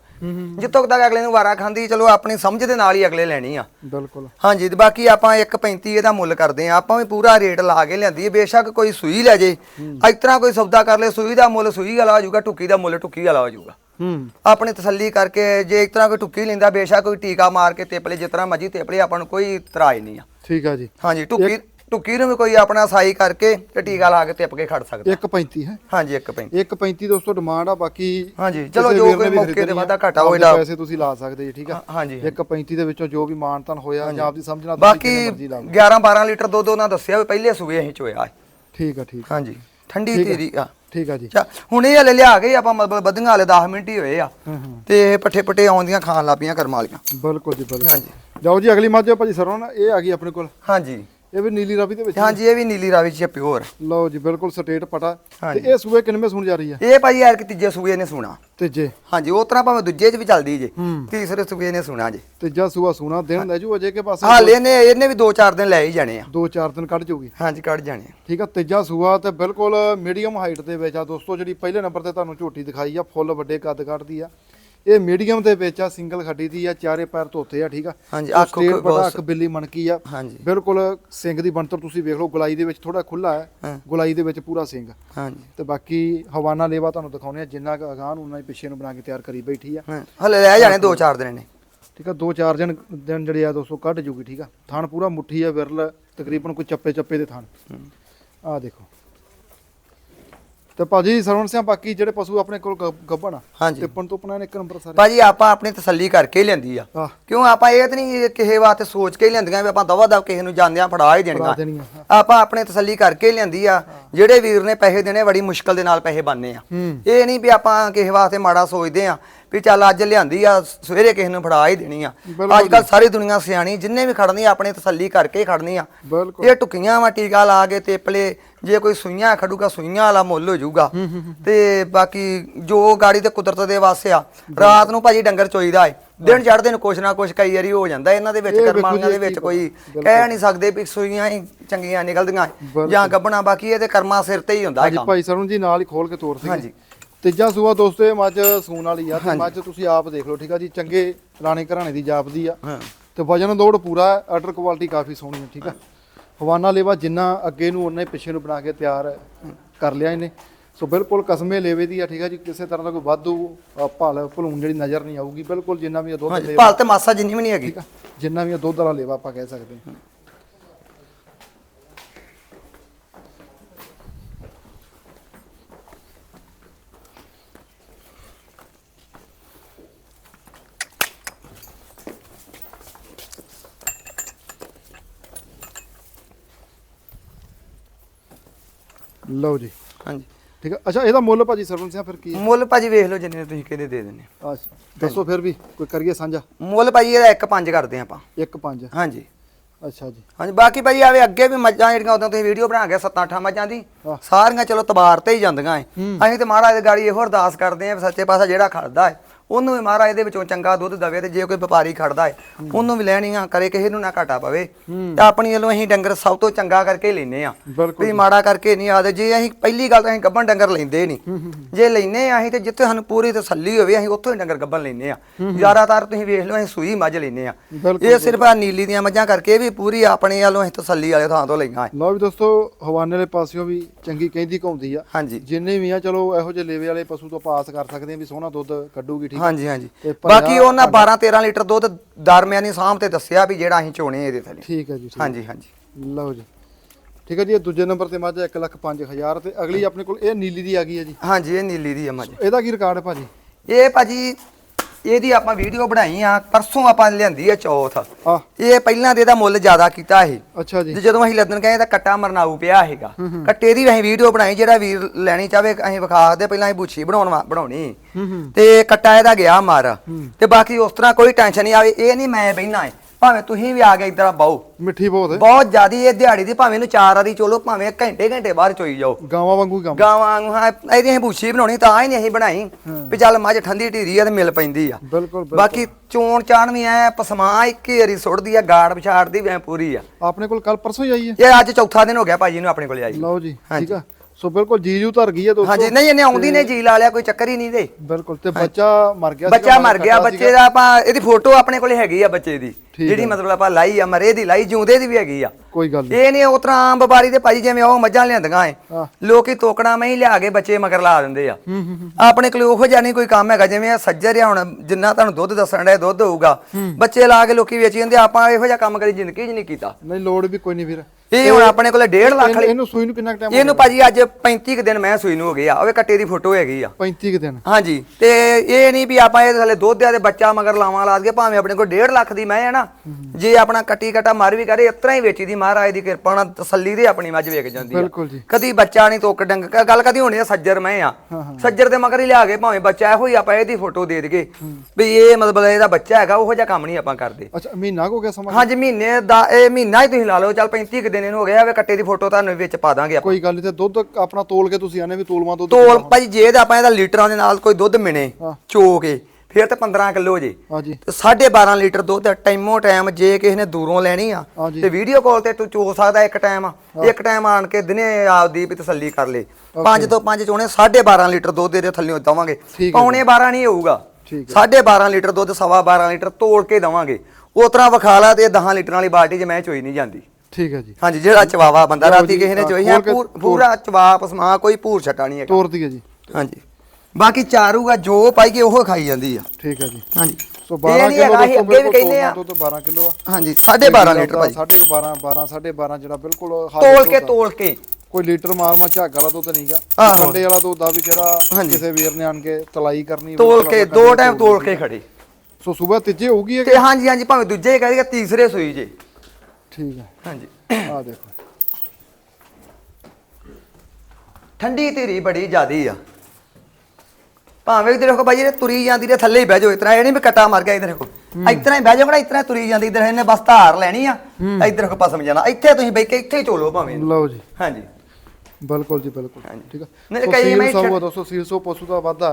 ਜਿੱਥੋਂ ਤੱਕ ਅਗਲੇ ਨੂੰ ਵਾਰਾ ਖਾਂਦੀ ਚਲੋ ਆਪਣੀ ਸਮਝ ਦੇ ਨਾਲ ਹੀ ਅਗਲੇ ਲੈਣੀ ਆ। ਬਿਲਕੁਲ। ਹਾਂਜੀ ਤੇ ਬਾਕੀ ਆਪਾਂ 1.35 ਇਹਦਾ ਮੁੱਲ ਕਰਦੇ ਆ। ਆਪਾਂ ਵੀ ਪੂਰਾ ਰੇਟ ਲਾ ਕੇ ਲਿਆਂਦੀ ਹੈ ਬੇਸ਼ੱਕ ਕੋਈ ਸੂਈ ਲੈ ਜੇ। ਇਸ ਤਰ੍ਹਾਂ ਕੋਈ ਸੌਦਾ ਕਰ ਲੇ ਸੂਈ ਦਾ ਮੁੱਲ ਸੂਈ ਵਾਲਾ ਹੋ ਜਾਊਗਾ ਟੁੱਕੀ ਦਾ ਮੁੱਲ ਟੁੱਕੀ ਵਾਲਾ ਹੋ ਜਾਊਗਾ। ਹੂੰ। ਆਪਣੀ ਤਸੱਲੀ ਕਰਕੇ ਜੇ ਇਸ ਤਰ੍ਹਾਂ ਕੋਈ ਟੁੱਕੀ ਲੈਂਦਾ ਬੇਸ਼ੱਕ ਕੋਈ ਟੀਕਾ ਮਾਰ ਕੇ ਤਿਪਲੇ ਜਿਸ ਤਰ੍ਹਾਂ ਮਰਜ਼ੀ ਤਿਪਲੇ ਆਪਾਂ ਨੂੰ ਕੋਈ ਇਤਰਾਜ਼ ਨਹੀਂ ਆ। ਠੀਕ ਆ ਜੀ। ਹਾਂਜੀ ਟੁੱਕੀ ਟੁੱਕੀ ਨੂੰ ਵੀ ਕੋਈ ਆਪਣਾ ਸਾਈ ਕਰਕੇ ਤੇ ਟੀਕਾ ਲਾ ਕੇ ਤਿਪ ਕੇ ਖੜ ਸਕਦਾ। 1.35 ਹੈ? ਹਾਂਜੀ 1.35 1.35 ਦੋਸਤੋ ਡਿਮਾਂਡ ਆ ਬਾਕੀ ਹਾਂਜੀ, ਚਲੋ ਜੋ ਕੋਈ ਮੌਕੇ ਤੇ ਵਾਧਾ ਘਾਟਾ ਹੋਏਗਾ। ਪੈਸੇ ਤੁਸੀਂ ਲਾ ਸਕਦੇ ਜੀ ਠੀਕ ਆ? ਹਾਂਜੀ 1.35 ਦੇ ਵਿੱਚੋਂ ਜੋ ਵੀ ਮਾਨਤਨ ਹੋਇਆ ਜਾਂ ਆਪਦੀ ਸਮਝਣਾ ਬਾਕੀ ਕਿੰਨੇ ਮਰਜ਼ੀ ਲਾ ਲਓ। 11 12 ਲੀਟਰ ਦੁੱਧ ਉਹਨਾਂ ਦੱਸਿਆ ਵੀ ਪਹਿਲੇ ਸੂਏ ਅਸੀਂ ਚੋਇਆ। ਠੀਕ ਆ ਠੀਕ ਹਾਂਜੀ ਠੰਡੀ। ਤੇਰੀ ਆ। ਠੀਕ ਆ ਜੀ। ਅੱਛਾ ਹੁਣ ਇਹ ਹਲੇ ਲਿਆ ਕੇ ਆਪਾਂ ਮਤਲਬ ਵਧੀਆਂ ਹਲੇ 10 ਮਿੰਟ ਹੀ ਹੋਏ ਆ। ਹਾਂ ਹਾਂ। ਤੇ ਪੱਠੇ ਪੱਠੇ ਆਉਂਦੀਆਂ ਖਾਣ ਲੱਪੀਆਂ ਕਰਮ ਵਾਲੀਆਂ। ਬਿਲਕੁਲ ਜੀ ਬਿਲਕੁਲ। ਹਾਂਜੀ। ਜਾਓ ਜੀ ਅਗਲੀ ਮੱਝ ਭਾਜੀ ਸਰੋਂ ਨਾ ਇਹ ਆ ਗਈ ਆਪਣੇ ਕੋਲ। ਹਾਂਜੀ। ਇਹ ਵੀ ਨੀਲੀ ਰਾਵੀ ਦੇ ਵਿੱਚ ਹਾਂਜੀ ਇਹ ਵੀ ਨੀਲੀ ਰਾਵੀ ਚ ਪਿਓਰ ਲਓ ਜੀ ਬਿਲਕੁਲ ਸਟੇਟ ਪਟਾ। ਤੇ। ਇਹ ਸੂਏ ਕਿੰਨਵੇਂ ਸੁਣ ਜਾ ਰਹੀ ਆ ਇਹ ਭਾਜੀ ਯਾਰ ਕਿ ਤੀਜੇ ਸੂਏ ਨੇ ਸੁਣਾ। ਤੀਜੇ। ਹਾਂਜੀ ਉਹ ਤਰ੍ਹਾਂ ਭਾਵੇਂ ਦੂਜੇ ਚ ਵੀ ਚੱਲਦੀ ਜੇ। ਤੀਸਰੇ ਸੂਏ ਨੇ ਸੁਣਾ ਜੇ। ਤੀਜਾ ਸੂਆ ਸੂਣਾ ਦਿਨ ਲੈ ਜੂ ਅਜੇ ਕੇ ਪਾਸੇ ਹਾਲੇ ਇਹਨੇ ਇਹਨੇ ਵੀ 2-4 ਦਿਨ ਲੈ ਹੀ ਜਾਣੇ ਆ। ਦੋ ਚਾਰ ਦਿਨ ਕੱਢ ਜੂਗੀ। ਹਾਂਜੀ ਕੱਢ ਜਾਣੇ। ਠੀਕ ਆ ਤੀਜਾ ਸੂਆ ਤੇ ਬਿਲਕੁਲ ਮੀਡੀਅਮ ਹਾਈਟ ਦੇ ਵਿੱਚ ਆ ਦੋਸਤੋ ਜਿਹੜੀ ਪਹਿਲੇ ਨੰਬਰ ਤੇ ਤੁਹਾਨੂੰ ਝੋਟੀ ਦਿਖਾਈ ਆ ਫੁੱਲ ਵੱਡੇ ਕੱਦ ਕੱਢਦੀ ਆ। ਇਹ ਮੀਡੀਅਮ ਦੇ ਵਿੱਚ ਆ ਸਿੰਗਲ ਖੱਡੀ ਦੀ ਆ ਚਾਰੇ ਪੈਰ ਧੋਤੇ ਆ ਠੀਕ ਆ? ਹਾਂਜੀ, ਅੱਖ ਬੜਾ ਅੱਖ ਬਿੱਲੀ ਮਣਕੀ ਆ। ਹਾਂਜੀ। ਬਿਲਕੁਲ ਸਿੰਘ ਦੀ ਬਣਤਰ ਤੁਸੀਂ ਵੇਖ ਲਓ ਗੁਲਾਈ ਦੇ ਵਿੱਚ ਥੋੜਾ ਖੁੱਲਾ ਹੈ। ਗੁਲਾਈ ਦੇ ਵਿੱਚ ਪੂਰਾ ਸਿੰਘ। ਹਾਂਜੀ। ਤੇ ਬਾਕੀ ਹਵਾਨਾ ਲੇਵਾ ਤੁਹਾਨੂੰ ਦਿਖਾਉਣੇ ਆ ਜਿੰਨਾ ਕੁ ਅਗਾਂਹ ਨੂੰ ਉਹਨਾਂ ਹੀ ਪਿੱਛੇ ਨੂੰ ਬਣਾ ਕੇ ਤਿਆਰ ਕਰੀ ਬੈਠੀ ਆ। ਹਲੇ ਲੈ ਜਾਣੇ 2-4 ਦਿਨ ਨੇ ਠੀਕ ਆ ਦੋ ਚਾਰ ਦਿਨ ਦਿਨ ਜਿਹੜੇ ਆ ਦੋਸਤੋ ਕੱਢ ਜੂਗੀ ਠੀਕ ਆ? ਥਣ ਪੂਰਾ ਮੁੱਠੀ ਆ ਵਿਰਲ ਤਕਰੀਬਨ ਕੋਈ ਚੱਪੇ ਚੱਪੇ ਦੇ ਥਣ ਆ ਦੇਖੋ। ਤੇ ਭਾਜੀ ਸਰਵਣ ਸਿੰਘ ਬਾਕੀ ਜਿਹੜੇ ਪਸ਼ੂ ਆਪਣੇ ਕੋਲ ਗੱਭਣ ਆ ਹਾਂਜੀ। ਟਿੱਪਣ ਤੋਂ ਆਪਣਾ ਇੱਕ ਨੰਬਰ ਸਾਰੇ। ਭਾਜੀ ਆਪਾਂ ਆਪਣੀ ਤਸੱਲੀ ਕਰਕੇ ਹੀ ਲੈਂਦੀ ਆ। ਆਹ। ਕਿਉਂ ਆਪਾਂ ਇਹ ਤਾਂ ਨਹੀਂ ਕਿਸੇ ਵਾਸਤੇ ਸੋਚ ਕੇ ਹੀ ਲੈਂਦੀਆਂ ਵੀ ਆਪਾਂ ਦਵਾ ਦਵ ਕਿਸੇ ਨੂੰ ਜਾਂਦਿਆਂ ਫੜਾ ਹੀ ਦੇਣੀਆਂ। ਦੇਣੀਆਂ ਹਾਂ। ਆਪਾਂ ਆਪਣੇ ਤਸੱਲੀ ਕਰਕੇ ਹੀ ਲੈਂਦੀ ਆ ਜਿਹੜੇ ਵੀਰ ਨੇ ਪੈਸੇ ਦੇਣੇ ਬੜੀ ਮੁਸ਼ਕਲ ਦੇ ਨਾਲ ਪੈਸੇ ਬਣਨੇ ਆ। ਹੂੰ। ਇਹ ਨਹੀਂ ਵੀ ਆਪਾਂ ਕਿਸੇ ਵਾਸਤੇ ਮਾੜਾ ਸੋਚਦੇ ਆ ਵੀ ਚੱਲ ਅੱਜ ਲਿਆਂਦੀ ਆ ਸਵੇਰੇ ਕਿਸੇ ਨੂੰ ਫੜਾ ਹੀ ਦੇਣੀ ਆ। ਅੱਜ ਕੱਲ ਸਾਰੀ ਦੁਨੀਆ ਸਿਆਣੀ ਜਿੰਨੇ ਵੀ ਖੜਨੀ ਆ ਆਪਣੇ ਤਸੱਲੀ ਕਰਕੇ ਹੀ ਖੜਨੀ ਆ ਇਹ ਟੁਕੀਆਂ ਵਾ ਟੀਕਾ ਲਾ ਕੇ ਤੇਪਲੇ ਜੇ ਕੋਈ ਸੂਈਆਂ ਖੜੂਗਾ ਸੂਈਆਂ ਵਾਲਾ ਮੁੱਲ ਹੋ ਜਾਊਗਾ। ਤੇ ਬਾਕੀ ਜੋ ਗਾੜੀ ਤੇ ਕੁਦਰਤ ਦੇ ਵਾਸਤੇ ਆ ਰਾਤ ਨੂੰ ਭਾਜੀ ਡੰਗਰ ਚੋਈਦਾ ਏ। ਦਿਨ ਚੜ੍ਹਦੇ ਨੂੰ ਕੁਛ ਨਾ ਕੁਛ ਕਈ ਵਾਰੀ ਹੋ ਜਾਂਦਾ ਇਹਨਾਂ ਦੇ ਵਿੱਚ ਕਰਮਾਂ ਦੇ ਵਿੱਚ ਕੋਈ। ਕਹਿ ਨਹੀਂ ਸਕਦੇ ਵੀ ਸੂਈਆਂ ਹੀ ਚੰਗੀਆਂ ਨਿਕਲਦੀਆਂ। ਜਾਂ ਗੱਬਣਾ ਬਾਕੀ ਇਹ ਤੇ ਕਰਮਾਂ ਸਿਰ ਤੇ ਹੀ ਹੁੰਦਾ ਕੰਮ। ਭਾਈ ਸਰਵਣ ਜੀ ਨਾਲ ਹੀ ਖੋਲ ਕੇ ਤੋਰ ਸੀ ਹਾਂਜੀ। ਤੀਜਾ ਸੂਆ ਦੋਸਤੋ ਇਹ ਮੱਝ ਸੂਣ ਵਾਲੀ ਆ ਤੇ ਮੱਝ ਤੁਸੀਂ ਆਪ ਦੇਖ ਲਓ ਠੀਕ ਆ ਜੀ? ਚੰਗੇ ਰਾਣੇ ਘਰਾਣੇ ਦੀ ਜਾਪਦੀ ਆ। ਹਾਂ। ਤੇ ਵਜਨ ਦੌੜ ਪੂਰਾ ਹੈ ਆਰਡਰ ਕੁਆਲਿਟੀ ਕਾਫੀ ਸੋਹਣੀ ਹੈ ਠੀਕ ਆ? ਹਵਾਨਾ ਲੇਵਾ ਜਿੰਨਾ ਅੱਗੇ ਨੂੰ ਉਹਨੇ ਪਿੱਛੇ ਨੂੰ ਬਣਾ ਕੇ ਤਿਆਰ ਕਰ ਲਿਆ ਇਹਨੇ। ਸੋ ਬਿਲਕੁਲ ਕਸਮੇ ਲੇਵੇ ਦੀ ਆ ਠੀਕ ਆ ਜੀ? ਕਿਸੇ ਤਰ੍ਹਾਂ ਦਾ ਕੋਈ ਵਾਧੂ ਭਲ ਭਲੂਣ ਜਿਹੜੀ ਨਜ਼ਰ ਨਹੀਂ ਆਊਗੀ ਬਿਲਕੁਲ ਜਿੰਨਾ ਵੀ ਦੁੱਧ ਲੇਵਾ ਭਾਲ ਤੇ ਮਾਸਾ ਜਿੰਨੀ ਵੀ ਨਹੀਂ ਹੈਗੀ। ਠੀਕ ਆ? ਜਿੰਨਾ ਵੀ ਦੁੱਧ ਵਾਲਾ ਲੇਵਾ ਆਪਾਂ ਕਹਿ ਸਕਦੇ ਹਾਂ। ਲਓ ਜੀ। ਹਾਂਜੀ। ਠੀਕ ਆ। ਅੱਛਾ ਇਹਦਾ ਮੁੱਲ ਭਾਜੀ ਸਰਵਨ ਸਿੰਘ ਫਿਰ ਕੀ ਹੈ? ਮੁੱਲ ਭਾਜੀ ਵੇਖ ਲਓ ਜਿੰਨੇ ਤੁਸੀਂ ਕਹਿੰਦੇ ਦੇ ਦਿੰਨੇ ਆ, ਦੱਸੋ ਫਿਰ ਵੀ ਕੋਈ ਕਰੀਏ ਸਾਂਝਾ? ਮੁੱਲ ਭਾਜੀ ਇਹਦਾ 1.5 ਕਰਦੇ ਆਪਾਂ। 1.5 ਹਾਂਜੀ। ਅੱਛਾ ਜੀ। ਹਾਂਜੀ ਬਾਕੀ ਭਾਜੀ ਆਵੇ ਅੱਗੇ ਵੀ ਮੱਝਾਂ ਜਿਹੜੀਆਂ ਉਦੋਂ ਤੁਸੀਂ ਵੀਡੀਓ ਬਣਾ ਕੇ ਸੱਤਾਂ ਅੱਠਾਂ ਮੱਝਾਂ ਦੀ ਆਹ। ਸਾਰੀਆਂ ਚਲੋ ਤਬਾਰ ਤੇ ਹੀ ਜਾਂਦੀਆਂ ਹੂੰ। ਅਸੀਂ ਤੇ ਮਹਾਰਾਜ ਦੀ ਗਾੜੀ ਇਹੋ ਅਰਦਾਸ ਕਰਦੇ ਆਂ ਵੀ ਸੱਚੇ ਪਾਸਾ ਜਿਹੜਾ ਖੜਦਾ ਏ ਉਹਨੂੰ ਵੀ ਮਹਾਰਾਜ ਦੇ ਵਿੱਚੋਂ ਚੰਗਾ ਦੁੱਧ ਦਵੇ ਤੇ ਜੇ ਕੋਈ ਵਪਾਰੀ ਖੜਦਾ ਏ ਉਹਨੂੰ ਵੀ ਲੈਣੀਆਂ ਕਰੇ ਕਿਸੇ ਨੂੰ ਨਾ ਘਾਟਾ ਪਵੇ। ਤੇ ਆਪਣੀ ਵੱਲੋਂ ਅਸੀਂ ਡੰਗਰ ਸਭ ਤੋਂ ਚੰਗਾ ਕਰਕੇ ਲੈਨੇ ਆ ਵੀ ਮਾੜਾ ਕਰਕੇ ਨਹੀਂ ਆਦੇ ਜੇ ਅਸੀਂ ਪਹਿਲੀ ਗੱਲ ਤਾਂ ਅਸੀਂ ਗੱਬਣ ਡੰਗਰ ਲੈਂਦੇ ਨਹੀਂ। ਜੇ ਲੈਨੇ ਆ ਅਸੀਂ ਤੇ ਜਿੱਥੇ ਸਾਨੂੰ ਪੂਰੀ ਤਸੱਲੀ ਹੋਵੇ ਅਸੀਂ ਉੱਥੋਂ ਹੀ ਡੰਗਰ ਗੱਬਣ ਲੈਨੇ ਆ ਜ਼ਿਆਦਾਤਰ ਤੁਸੀਂ ਵੇਖ ਲਓ ਅਸੀਂ ਸੂਈ ਮੱਝ ਲੈਨੇ ਆ ਇਹ ਸਿਰਫ ਆ ਨੀਲੀ ਦੀਆਂ ਮੱਝਾਂ ਕਰਕੇ ਵੀ ਪੂਰੀ ਆਪਣੇ ਵੱਲੋਂ ਅਸੀਂ ਤਸੱਲੀ ਵਾਲੇ ਥਾਂ ਤੋਂ ਲਈਆਂ। ਲਓ ਵੀ ਦੋਸਤੋ ਹਵਾਨੇ ਵਾਲੇ ਪਾਸਿਓਂ ਵੀ ਚੰਗੀ ਕਹਿੰਦੀ ਘੁੰਮਦੀ ਆ। ਹਾਂਜੀ। ਜਿੰਨੇ ਵੀ ਆ ਚਲੋ ਇਹੋ ਜਿਹੇ ਲੇਵੇ ਵਾਲੇ ਪਸ਼ੂ ਤੋਂ ਪਾਸ ਕਰ ਸਕਦੇ ਆ ਵੀ ਸੋਹਣਾ ਦੁੱਧ ਕੱਢੂਗੀ ਠੀਕ? ਹਾਂਜੀ ਹਾਂਜੀ। ਤੇ ਪੰਜਾਹ ਬਾਕੀ ਉਹਨਾਂ 12 13 ਲੀਟਰ ਦੁੱਧ ਦਰਮਿਆਨੀ ਸਾਹਮ ਤੇ ਦੱਸਿਆ ਵੀ ਜਿਹੜਾ ਅਸੀਂ ਚੋਣੇ ਇਹਦੇ ਥੱਲੇ। ਠੀਕ ਹੈ ਜੀ ਠੀਕ ਹਾਂਜੀ ਹਾਂਜੀ। ਲਓ ਜੀ। ਠੀਕ ਹੈ ਜੀ ਇਹ ਦੂਜੇ ਨੰਬਰ ਤੇ ਮੱਝ 1 ਲੱਖ 5000 ਤੇ ਅਗਲੀ ਆਪਣੇ ਕੋਲ ਇਹ ਨੀਲੀ ਦੀ ਆ ਗਈ ਹੈ ਜੀ। ਹਾਂਜੀ ਇਹ ਨੀਲੀ ਦੀ ਆ ਮੱਝ ਇਹਦਾ ਕੀ ਰਿਕਾਰਡ ਹੈ ਭਾਜੀ? ਇਹ ਭਾਜੀ ਇਹਦੀ ਆਪਾਂ ਵੀਡੀਓ ਬਣਾਈ ਆ ਪਰਸੋਂ ਆਪਾਂ ਲਿਆਂਦੀ ਆ ਚੌਥ। ਆ ਇਹ ਪਹਿਲਾਂ ਦੇ ਇਹਦਾ ਮੁੱਲ ਜ਼ਿਆਦਾ ਕੀਤਾ ਸੀ ਅੱਛਾ ਜੀ। ਜਦੋਂ ਅਸੀਂ ਲੱਦਣ ਗਏ ਤਾਂ ਕੱਟਾ ਮਰਨਾਊ ਪਿਆ ਹੈਗਾ ਕੱਟੇ ਦੀ ਅਸੀਂ ਵੀਡੀਓ ਬਣਾਈ ਜਿਹੜਾ ਵੀਰ ਲੈਣੀ ਚਾਹਵੇ ਅਸੀਂ ਵਿਖਾ ਦੇ ਪਹਿਲਾਂ ਅਸੀਂ ਬੁੱਛੀ ਬਣਾਉਣ ਬਣਾਉਣੀ। ਤੇ ਕੱਟਾ ਇਹਦਾ ਗਿਆ ਮਰ। ਤੇ ਬਾਕੀ ਉਸ ਤਰ੍ਹਾਂ ਕੋਈ ਟੈਨਸ਼ਨ ਨਹੀਂ ਆਵੇ ਇਹ ਨਹੀਂ ਮੈਂ ਬਹਿਣਾ ਹੈ ਭਾਵੇਂ ਤੁਸੀਂ ਵੀ ਆ ਗਏ ਇਧਰ ਬਾਓ ਮਿੱਠੀ ਬਹੁਤ ਹੈ। ਬਹੁਤ ਜ਼ਿਆਦੀ ਇਹ ਦਿਹਾੜੀ ਦੀ ਭਾਵੇਂ ਨੂੰ ਚਾਰ ਵਾਰੀ ਚੋਲੋ ਭਾਵੇਂ ਘੰਟੇ ਘੰਟੇ ਬਾਹਰ ਚੋਈ ਜਾਓ। ਗਾਵਾਂ ਵਾਂਗੂ ਹੀ ਕੰਮ। ਗਾਵਾਂ ਨੂੰ ਹਾਂ ਇਹਦੀ ਅਸੀਂ ਬੂਛੀ ਬਣਾਉਣੀ ਤਾਂ ਹੀ ਨਹੀਂ ਅਸੀਂ ਬਣਾਈ। ਵੀ ਚੱਲ ਮੱਝ ਠੰਡੀ ਢੀਰੀ ਆ ਤੇ ਮਿਲ ਪੈਂਦੀ ਆ। ਬਿਲਕੁਲ ਬਾਕੀ ਚੋਣ ਚਾਣ ਵੀ ਐ ਪਸਮਾ ਇੱਕ ਹੀ ਵਾਰੀ ਸੁੱਟਦੀ ਆ ਗਾੜ ਵਿਛਾੜਦੀ ਵੀ ਐ ਪੂਰੀ ਆ। ਆਪਣੇ ਕੋਲ ਕੱਲ ਪਰਸੋਂ ਹੀ ਆਈ ਹੈ। ਇਹ ਅੱਜ ਚੌਥਾ ਦਿਨ ਹੋ ਗਿਆ ਭਾਜੀ ਨੂੰ ਆਪਣੇ ਕੋਲੇ ਆਈ ਲਓ ਜੀ। ਠੀਕ ਆ। ਸੋ ਬਿਲਕੁਲ ਜੀਜੂ ਧਰ ਗਈ ਹੈ ਦੋਸਤੋ। ਹਾਂਜੀ ਨਹੀਂ ਇਹਨੇ ਆਉਂਦੀ ਨੇ ਜੀ ਲਾ ਲਿਆ ਕੋਈ ਚੱਕਰ ਹੀ ਨਹੀਂ ਦੇ ਬਿਲਕੁਲ ਤੇ ਬੱਚਾ ਮਰ ਗਿਆ ਬੱਚਾ ਮਰ ਗਿਆ ਬੱਚੇ ਦਾ ਆਪਾਂ ਇਹਦੀ ਫੋਟੋ ਆਪਣੇ ਕੋਲੇ ਹੈਗੀ ਆ ਬੱਚੇ ਦੀ ਜਿਹੜੀ। ਮਤਲਬ ਆਪਾਂ ਲਾਈ ਆ ਮਰੇ ਦੀ ਲਾਈ ਜਿਉਂਦੇ ਦੀ ਵੀ ਹੈਗੀ ਆ। ਕੋਈ ਗੱਲ ਨਹੀਂ। ਇਹ ਨਹੀਂ ਉਤਰਾ ਆਮ ਵਪਾਰੀ ਦੇ ਭਾਜੀ ਜਿਵੇਂ ਉਹ ਮੱਝਾਂ ਲਿਆਂਦੀਆਂ ਹਾਂ। ਲੋਕੀ ਤੋਕੜਾ ਮੈਂ ਹੀ ਲਿਆ ਕੇ ਬੱਚੇ ਮਗਰ ਲਾ ਦਿੰਦੇ ਆ। ਆਪਣੇ ਕੋਲ ਉਹੋ ਜਿਹਾ ਨਹੀਂ ਕੋਈ ਕੰਮ ਹੈਗਾ ਜਿਵੇਂ ਆ ਸੱਜਰ ਆ ਹੁਣ ਜਿੰਨਾ ਤੁਹਾਨੂੰ ਦੁੱਧ ਦੱਸਣ ਦਾ ਦੁੱਧ ਹੋਊਗਾ ਬੱਚੇ ਲਾ ਕੇ ਲੋਕੀ ਵੇਚੀ ਜਾਂਦੇ ਆਪਾਂ ਇਹੋ ਜਿਹਾ ਕੰਮ ਕਦੀ ਜ਼ਿੰਦਗੀ 'ਚ ਨਹੀਂ ਕੀਤਾ। ਨਹੀਂ ਲੋੜ ਵੀ ਕੋਈ ਨਹੀਂ ਵੀਰ। ਇਹ ਹੁਣ ਆਪਣੇ ਕੋਲੇ 1.5 ਲੱਖ ਵਾਲੀ ਇਹਨੂੰ ਸੂਈ ਨੂੰ ਕਿੰਨਾ ਟਾਈਮ ਇਹਨੂੰ ਭਾਜੀ ਅੱਜ 35 ਕੁ ਦਿਨ ਮੈਂ ਸੂਈ ਨੂੰ ਹੋ ਗਏ ਆ। ਕੱਟੇ ਦੀ ਫੋਟੋ ਹੈਗੀ ਆ। 35 ਕੁ ਦਿਨ। ਹਾਂਜੀ। ਤੇ ਇਹ ਨਹੀਂ ਵੀ ਆਪਾਂ ਇਹ ਥੱਲੇ ਦੁੱਧ ਤੇ ਬੱਚਾ ਮਗਰ ਲਾਵਾਂ ਲਾ ਦਈਏ ਭਾਵੇਂ ਆਪਣੇ ਕੋਲ 1.5 ਲੱਖ ਦੀ ਮੈਂ ਹੈ ਨਾ ਜੇ ਆਪਣਾ ਕੱਟੀ ਕਟਾ ਮਰ ਵੀ ਕਰੇ ਇਤਰਾ ਹੀ ਵੇਚੀ ਦੀ ਮਹਾਰਾਜ ਦੀ ਕਿਰਪਾ ਨਾਲ ਤਸੱਲੀ ਦੇ ਆਪਣੀ ਮੱਝ ਵੇਚ ਜਾਂਦੀ ਆ। ਬਿਲਕੁਲ ਜੀ। ਕਦੀ ਬੱਚਾ ਨਹੀਂ ਤੋਕ ਡੰਗ ਕ- ਗੱਲ ਕਦੀ ਹੋਣੀ ਆ ਸੱਜਰ ਮੈਂ ਆ। ਸੱਜਰ ਦੇ ਮਗਰ ਹੀ ਲਿਆ ਕੇ ਭਾਵੇਂ ਬੱਚਾ ਇਹੋ ਹੀ ਆਪਾਂ ਇਹਦੀ ਫੋਟੋ ਦੇ ਦਈਏ। ਵੀ ਇਹ ਮਤਲਬ ਇਹਦਾ ਬੱਚਾ ਹੈਗਾ ਉਹੋ ਜਿਹਾ ਕੰਮ ਨਹੀਂ ਆਪਾਂ ਕਰਦੇ। ਅੱਛਾ ਮਹੀਨਾ ਕੁ ਹੋ ਗਿਆ ਸਮਾਂ? ਹਾਂਜੀ ਮਹੀਨੇ ਦਾ ਇਹ ਮਹੀਨਾ ਹੀ ਤੁਸੀਂ ਲਾ ਲਓ ਚੱਲ 35 ਕੁ ਦਿਨ ਇਹਨੂੰ ਹੋ ਗਿਆ ਵੇ ਕੱਟੇ ਦੀ ਫੋਟੋ ਤੁਹਾਨੂੰ ਵਿੱਚ ਪਾ ਦਾਂਗੇ ਆਪਾਂ। ਕੋਈ ਗੱਲ ਨਹੀਂ ਤੇ ਦੁੱਧ ਆਪਣਾ ਤੋਲ ਕੇ ਤੁਸੀਂ ਆਨੇ ਵੀ ਤੋਲਵਾ ਦੁੱਧ ਤੋਲ ਭਾਜੀ ਜੇ ਤਾਂ ਆਪਾਂ ਇਹਦਾ ਲੀਟਰਾਂ ਦੇ ਨਾਲ ਕੋਈ ਦੁੱਧ ਮਿਣੇ। ਚੋ ਕੇ ਫਿਰ ਤੇ 15 ਕਿਲੋ ਜੇ। ਹਾਂਜੀ। ਤੇ 12.5 ਲੀਟਰ ਦੁੱਧ ਟਾਈਮੋ ਟਾਈਮ ਜੇ ਕਿਸੇ ਨੇ ਦੂਰੋਂ ਲੈਣੀ ਆ। ਤੇ ਵੀਡੀਓ ਕਾਲ ਤੇ ਤੂੰ ਚੋ ਸਕਦਾ ਇੱਕ ਟਾਈਮ ਇੱਕ ਟਾਈਮ ਆਣ ਕੇ ਦਿਨੇ ਆਪਦੀ ਵੀ ਤਸੱਲੀ ਕਰ ਲੇ। 5 ਤੋਂ 5 ਚੋਣੇ 12.5 ਲੀਟਰ ਦੁੱਧ ਇਹਦੇ ਥੱਲੇ ਦਵਾਂਗੇ। ਪੌਣੇ 12 ਨਹੀਂ ਹੋਊਗਾ। ਠੀਕ 12.5 ਲੀਟਰ ਦੁੱਧ ਸਵਾ 12 ਲੀਟਰ ਤੋੜ ਕੇ ਦਵਾਂਗੇ। ਉਸ ਤਰ੍ਹਾਂ ਵਿਖਾ ਲਾ ਤੇ 10 ਲੀਟਰਾਂ ਵਾਲੀ ਬਾਲਟੀ 'ਚ ਮੈਂ ਚੋਈ ਨਹੀਂ ਜਾਂਦੀ। ਠੀਕ ਹੈ ਜੀ। ਹਾਂਜੀ ਜਿਹੜਾ ਚਵਾਵਾ ਬੰਦਾ ਰਾਤੀ ਕਿਸੇ ਨੇ ਹਾਂ, ਚੋਈ ਹੈ ਪੂਰ- ਚਵਾਪ ਸਮਾ ਕੋਈ ਭੂਰ ਛਟਾ ਨਹੀਂ ਹੈਗਾ। ਤੋਰ ਦਈਏ ਜੀ। ਹਾਂਜੀ। ਬਾਕੀ ਚਾਰੂਗਾ ਜੋ ਪਾਈਏ ਉਹ ਖਾਈ ਜਾਂਦੀ ਆ। ਠੀਕ ਹੈ ਜੀ। ਹਾਂਜੀ। ਸੋ ਇਹ 12 ਨਹੀਂ ਕਿਲੋ ਅੱਗੇ ਵੀ ਬਿਲਕੁਲ ਕਹਿੰਦੇ ਆ। ਤੋਂ 12 ਕਿਲੋ ਆ। ਹਾਂਜੀ 12.5 ਲੀਟਰ ਭਾਜੀ 12 12 12 12 ਜਿਹੜਾ ਬਿਲਕੁਲ ਤੋਲ ਕੇ। ਤੋਲ ਕੇ। ਕੋਈ ਲੀਟਰ ਮਾਰਮਾ ਝੱਗ ਵਾਲਾ ਦੁੱਧ ਨਹੀਂਗਾ। ਕੰਡੇ ਵਾਲਾ ਦੁੱਧ ਆ ਵੀ ਜਿਹੜਾ। ਕਿਸੇ ਵੀਰ ਨੇ ਆਣ ਕੇ ਤਲਾਈ ਕਰਨੀ ਤੋਲ ਤਾਂ ਕੇ ਦੋ ਟਾਈਮ ਤੋਲ ਕੇ ਖੜੇ। ਸੋ ਸਵੇਰ ਤੀਜੇ ਹੋਊਗੀ ਤੇ ਹਾਂਜੀ ਹਾਂਜੀ ਭਾਵੇਂ ਦੂਜੇ ਹੀ ਕਹਦੇ ਤੀਸਰੇ ਸੂਈ ਜੇ। ਠੀਕ ਹੈ। ਹਾਂਜੀ। ਆ ਦੇਖੋ। ਠੰਡੀ ਧੀਰੀ ਬੜੀ ਜ਼ਿਆਦੀ ਆ। ਭਾਵੇਂ ਇਧਰ ਦੇਖੋ ਭਾਈ ਇਹ ਤੁਰੀ ਜਾਂਦੀ ਦੇ ਥੱਲੇ ਹੀ ਬਹਿ ਜਾਓ ਇਤਨਾ ਇਹ ਨਹੀਂ ਵੀ ਕਟਾ ਮਰ ਗਿਆ ਇਧਰ ਦੇਖੋ ਇਤਨਾ ਹੀ ਬਹਿ ਜਾਓ ਕਿਹੜਾ ਇਤਨਾ ਤੁਰੀ ਜਾਂਦੀ ਇਧਰ ਇਹਨੇ ਬਸ ਧਾਰ ਲੈਣੀ ਆ ਇਧਰ ਦੇਖੋ ਪਸਮ ਜਾਣਾ। ਇੱਥੇ ਤੁਸੀਂ ਬੈ ਕੇ ਇੱਥੇ ਹੀ ਚੋਲੋ ਭਾਵੇਂ। ਲਓ ਜੀ। ਹਾਂਜੀ। ਬਿਲਕੁਲ ਜੀ ਬਿਲਕੁਲ। ਠੀਕ ਹੈ ਨਹੀਂ, ਕਈ ਮੈਂ ਸੌ ਛੱਡ- ਦੋਸਤੋ ਸੀਲ ਸੌ ਪਸ਼ੂ ਦਾ ਵਾਧਾ।